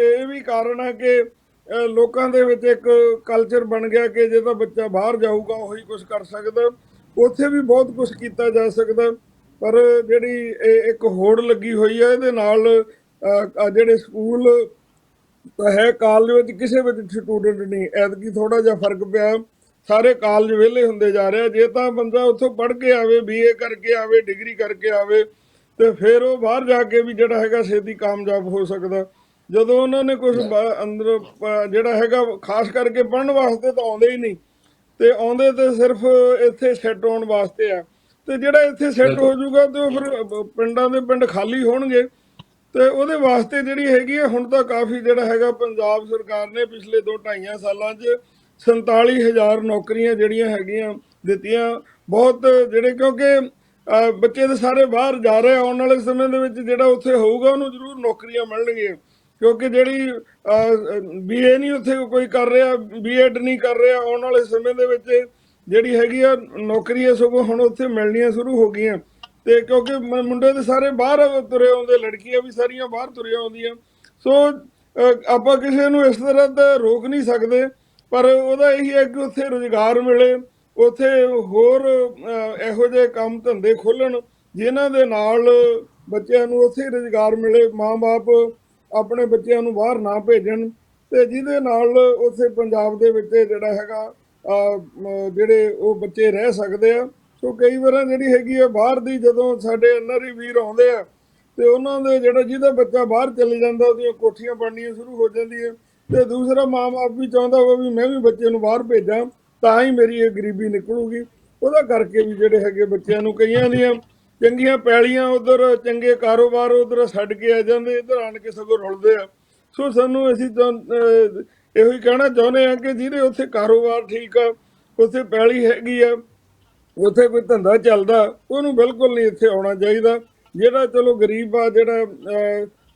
ਇਹ ਵੀ ਕਾਰਨ ਹੈ ਕਿ ਲੋਕਾਂ ਦੇ ਵਿੱਚ ਇੱਕ ਕਲਚਰ ਬਣ ਗਿਆ ਕਿ ਜੇ ਤਾਂ ਬੱਚਾ ਬਾਹਰ ਜਾਊਗਾ, ਉਹੀ ਕੁਝ ਕਰ ਸਕਦਾ। ਉੱਥੇ ਵੀ ਬਹੁਤ ਕੁਝ ਕੀਤਾ ਜਾ ਸਕਦਾ। ਪਰ ਜਿਹੜੀ ਇਹ ਇੱਕ ਹੋੜ ਲੱਗੀ ਹੋਈ ਹੈ ਇਹਦੇ ਨਾਲ ਜਿਹੜੇ ਸਕੂਲ ਹੈ ਕਾਲਜ ਵਿੱਚ ਕਿਸੇ ਵਿੱਚ ਸਟੂਡੈਂਟ ਨਹੀਂ। ਐਤਕੀ ਥੋੜਾ ਜਿਹਾ ਫ਼ਰਕ ਪਿਆ। ਸਾਰੇ ਕਾਲਜ ਵਿਹਲੇ ਹੁੰਦੇ ਜਾ ਰਹੇ। ਜੇ ਤਾਂ ਬੰਦਾ ਉੱਥੋਂ ਪੜ੍ਹ ਕੇ ਆਵੇ ਬੀਏ ਕਰਕੇ ਆਵੇ ਡਿਗਰੀ ਕਰਕੇ ਆਵੇ ਤੇ ਫਿਰ ਉਹ ਬਾਹਰ ਜਾ ਕੇ ਵੀ ਜਿਹੜਾ ਹੈਗਾ ਛੇਤੀ ਕਾਮਯਾਬ ਹੋ ਸਕਦਾ। ਜਦੋਂ ਉਹਨਾਂ ਨੇ ਕੁਝ ਅੰਦਰ ਜਿਹੜਾ ਹੈਗਾ ਖਾਸ ਕਰਕੇ ਪੜ੍ਹਨ ਵਾਸਤੇ ਤਾਂ ਆਉਂਦੇ ਹੀ ਨਹੀਂ। ਤੇ ਆਉਂਦੇ ਤੇ ਸਿਰਫ ਇੱਥੇ ਸੈੱਟ ਹੋਣ ਵਾਸਤੇ ਆ। ਤੇ ਜਿਹੜਾ ਇੱਥੇ ਸੈੱਟ ਹੋ ਜਾਊਗਾ ਤੇ ਉਹ ਫਿਰ ਪਿੰਡਾਂ ਦੇ ਪਿੰਡ ਖਾਲੀ ਹੋਣਗੇ। ਤੇ ਉਹਦੇ ਵਾਸਤੇ ਜਿਹੜੀ ਹੈਗੀ ਆ ਹੁਣ ਤਾਂ ਕਾਫੀ ਜਿਹੜਾ ਹੈਗਾ ਪੰਜਾਬ ਸਰਕਾਰ ਨੇ ਪਿਛਲੇ 2 2.5 ਸਾਲਾਂ 'ਚ 47000 ਨੌਕਰੀਆਂ ਜਿਹੜੀਆਂ ਹੈਗੀਆਂ ਦਿੱਤੀਆਂ। ਬਹੁਤ ਜਿਹੜੇ ਕਿਉਂਕਿ ਬੱਚੇ ਦੇ ਸਾਰੇ ਬਾਹਰ ਜਾ ਰਹੇ ਆਉਣ ਵਾਲੇ ਸਮੇਂ ਦੇ ਵਿੱਚ ਜਿਹੜਾ ਉੱਥੇ ਹੋਊਗਾ ਉਹਨੂੰ ਜ਼ਰੂਰ ਨੌਕਰੀਆਂ ਮਿਲਣਗੀਆਂ ਕਿਉਂਕਿ ਜਿਹੜੀ ਬੀਏ ਨਹੀਂ ਉੱਥੇ ਕੋਈ ਕਰ ਰਿਹਾ ਬੀਐਡ ਨਹੀਂ ਕਰ ਰਿਹਾ ਆਉਣ ਵਾਲੇ ਸਮੇਂ ਦੇ ਵਿੱਚ। ਜਿਹੜੀ ਹੈਗੀ ਆ ਨੌਕਰੀ ਨੌਕਰੀਆਂ ਸਗੋਂ ਹੁਣ ਉੱਥੇ ਮਿਲਣੀਆਂ ਸ਼ੁਰੂ ਹੋ ਗਈਆਂ। ਤੇ ਕਿਉਂਕਿ ਮ- ਮੁੰਡੇ ਤੇ ਸਾਰੇ ਬਾਹਰ ਤੁਰੇ ਆਉਂਦੇ, ਲੜਕੀਆਂ ਵੀ ਸਾਰੀਆਂ ਬਾਹਰ ਤੁਰੀਆਂ ਆਉਂਦੀਆਂ। ਸੋ ਆਪਾਂ ਕਿਸੇ ਨੂੰ ਇਸ ਤਰ੍ਹਾਂ ਤਾਂ ਰੋਕ ਨਹੀਂ ਸਕਦੇ, ਪਰ ਉਹਦਾ ਇਹੀ ਹੈ ਕਿ ਉੱਥੇ ਰੁਜ਼ਗਾਰ ਮਿਲੇ, ਉੱਥੇ ਹੋਰ ਇਹੋ ਜਿਹੇ ਕੰਮ ਧੰਦੇ ਖੋਲਣ ਜਿਨ੍ਹਾਂ ਦੇ ਨਾਲ ਬੱਚਿਆਂ ਨੂੰ ਉੱਥੇ ਰੁਜ਼ਗਾਰ ਮਿਲੇ, ਮਾਂ-ਬਾਪ ਆਪਣੇ ਬੱਚਿਆਂ ਨੂੰ ਬਾਹਰ ਨਾ ਭੇਜਣ। ਤੇ ਜਿਹਦੇ ਨਾਲ ਉੱਥੇ ਪੰਜਾਬ ਦੇ ਵਿੱਚ ਜਿਹੜਾ ਹੈਗਾ ਜਿਹੜੇ ਉਹ ਬੱਚੇ ਰਹਿ ਸਕਦੇ ਆ, ਸੋ ਕਈ ਵਾਰਾਂ ਜਿਹੜੀ ਹੈਗੀ ਆ ਬਾਹਰ ਦੀ ਜਦੋਂ ਸਾਡੇ ਐਨਆਰਈ ਵੀਰ ਆਉਂਦੇ ਆ, ਤੇ ਉਹਨਾਂ ਦੇ ਜਿਹੜਾ ਜਿਹਦਾ ਬੱਚਾ ਬਾਹਰ ਚਲੇ ਜਾਂਦਾ, ਉਹਦੀਆਂ ਕੋਠੀਆਂ ਬਣਨੀਆਂ ਸ਼ੁਰੂ ਹੋ ਜਾਂਦੀਆਂ, ਤੇ ਦੂਸਰਾ ਮਾਂ-ਬਾਪ ਵੀ ਚਾਹੁੰਦਾ ਵਾ ਵੀ ਮੈਂ ਵੀ ਬੱਚੇ ਨੂੰ ਬਾਹਰ ਭੇਜਾਂ, ਤਾਂ ਹੀ ਮੇਰੀ ਇਹ ਗਰੀਬੀ ਨਿਕਲੂਗੀ। ਉਹਦਾ ਕਰਕੇ ਵੀ ਜਿਹੜੇ ਹੈਗੇ ਬੱਚਿਆਂ ਨੂੰ ਕਈਆਂ ਦੀਆਂ ਚੰਗੀਆਂ ਪੈਲੀਆਂ ਉਧਰ ਚੰਗੇ ਕਾਰੋਬਾਰ ਉਧਰ ਛੱਡ ਕੇ ਆ ਜਾਂਦੇ, ਇੱਧਰ ਆਣ ਕੇ ਸਗੋਂ ਰੁਲਦੇ ਆ। ਸੋ ਸਾਨੂੰ ਅਸੀਂ ਤਾਂ ਇਹੋ ਹੀ ਕਹਿਣਾ ਚਾਹੁੰਦੇ ਆ ਕਿ ਜਿਹਦੇ ਉੱਥੇ ਕਾਰੋਬਾਰ ਠੀਕ ਆ, ਉੱਥੇ ਪੈਲੀ ਹੈਗੀ ਆ, ਉੱਥੇ ਕੋਈ ਧੰਦਾ ਚੱਲਦਾ, ਉਹਨੂੰ ਬਿਲਕੁਲ ਨਹੀਂ ਇੱਥੇ ਆਉਣਾ ਚਾਹੀਦਾ। ਜਿਹੜਾ ਚਲੋ ਗਰੀਬ ਆ, ਜਿਹੜਾ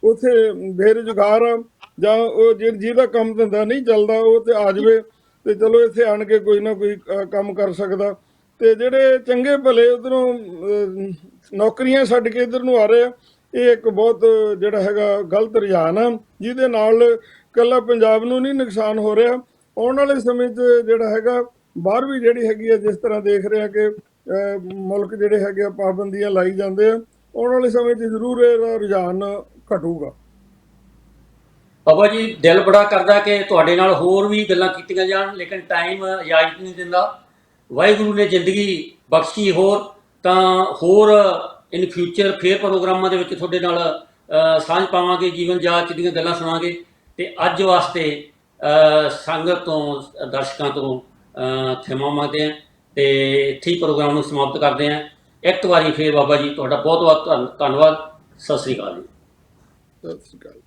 ਉੱਥੇ ਬੇਰੁਜ਼ਗਾਰ ਆ, ਜਾਂ ਉਹ ਜਿਹ- ਜਿਹਦਾ ਕੰਮ ਧੰਦਾ ਨਹੀਂ ਚੱਲਦਾ, ਉਹ ਤੇ ਆ ਜਾਵੇ ਤੇ ਚਲੋ ਇੱਥੇ ਆਣ ਕੇ ਕੋਈ ਨਾ ਕੋਈ ਕੰਮ ਕਰ ਸਕਦਾ। ਤੇ ਜਿਹੜੇ ਚੰਗੇ ਭਲੇ ਉਧਰੋਂ ਨੌਕਰੀਆਂ ਛੱਡ ਕੇ ਇਧਰ ਨੂੰ ਆ ਰਹੇ ਆ, ਇਹ ਇੱਕ ਬਹੁਤ ਜਿਹੜਾ ਹੈਗਾ ਗਲਤ ਰੁਝਾਨ ਆ, ਜਿਹਦੇ ਨਾਲ ਕੱਲਾ ਪੰਜਾਬ ਨੂੰ ਨਹੀਂ ਨੁਕਸਾਨ ਹੋ ਰਿਹਾ। ਆਉਣ ਵਾਲੇ ਸਮੇਂ 'ਚ ਜਿਹੜਾ ਹੈਗਾ, ਬਾਹਰ ਵੀ ਜਿਹੜੀ ਹੈਗੀ ਆ, ਜਿਸ ਤਰ੍ਹਾਂ ਦੇਖ ਰਿਹਾ ਕਿ ਮੁਲਕ ਜਿਹੜੇ ਹੈਗੇ ਆ, ਪਾਬੰਦੀਆਂ ਲਾਈ ਜਾਂਦੇ ਆ। ਆਉਣ ਵਾਲੇ ਸਮੇਂ 'ਚ ਜ਼ਰੂਰ ਇਹਦਾ ਰੁਝਾਨ ਘਟੂਗਾ। ਬਾਬਾ ਜੀ, ਦਿਲ ਬੜਾ ਕਰਦਾ ਕਿ ਤੁਹਾਡੇ ਨਾਲ ਹੋਰ ਵੀ ਗੱਲਾਂ ਕੀਤੀਆਂ ਜਾਣ, ਲੇਕਿਨ ਟਾਈਮ ਇਜਾਜ਼ਤ ਨਹੀਂ ਦਿੰਦਾ। ਵਾਹਿਗੁਰੂ ਨੇ ਜ਼ਿੰਦਗੀ ਬਖਸ਼ੀ ਹੋਰ, ਤਾਂ ਹੋਰ ਇਨ ਫਿਊਚਰ ਫੇਰ ਪ੍ਰੋਗਰਾਮਾਂ ਦੇ ਵਿੱਚ ਤੁਹਾਡੇ ਨਾਲ ਸਾਂਝ ਪਾਵਾਂਗੇ ਜੀਵਨ ਜਾਚ ਦੀਆਂ ਗੱਲਾਂ ਸੁਣਾਵਾਂਗੇ ਤੇ ਅੱਜ ਵਾਸਤੇ ਸੰਗਤ ਤੋਂ ਦਰਸ਼ਕਾਂ ਤੋਂ ਅ, ਖਿਮਾ ਮੰਗਦੇ ਹਾਂ ਤੇ ਇੱਥੇ ਪ੍ਰੋਗਰਾਮ ਨੂੰ ਸਮਾਪਤ ਕਰਦੇ ਹਾਂ। ਇੱਕ ਵਾਰੀ ਫੇਰ ਬਾਬਾ ਜੀ ਤੁਹਾਡਾ ਬਹੁਤ ਬਹੁਤ ਧੰਨ- ਧੰਨਵਾਦ। ਸਤਿ ਸ੍ਰੀ ਅਕਾਲ ਜੀ। ਸਤਿ ਸ਼੍ਰੀ ਅਕਾਲ।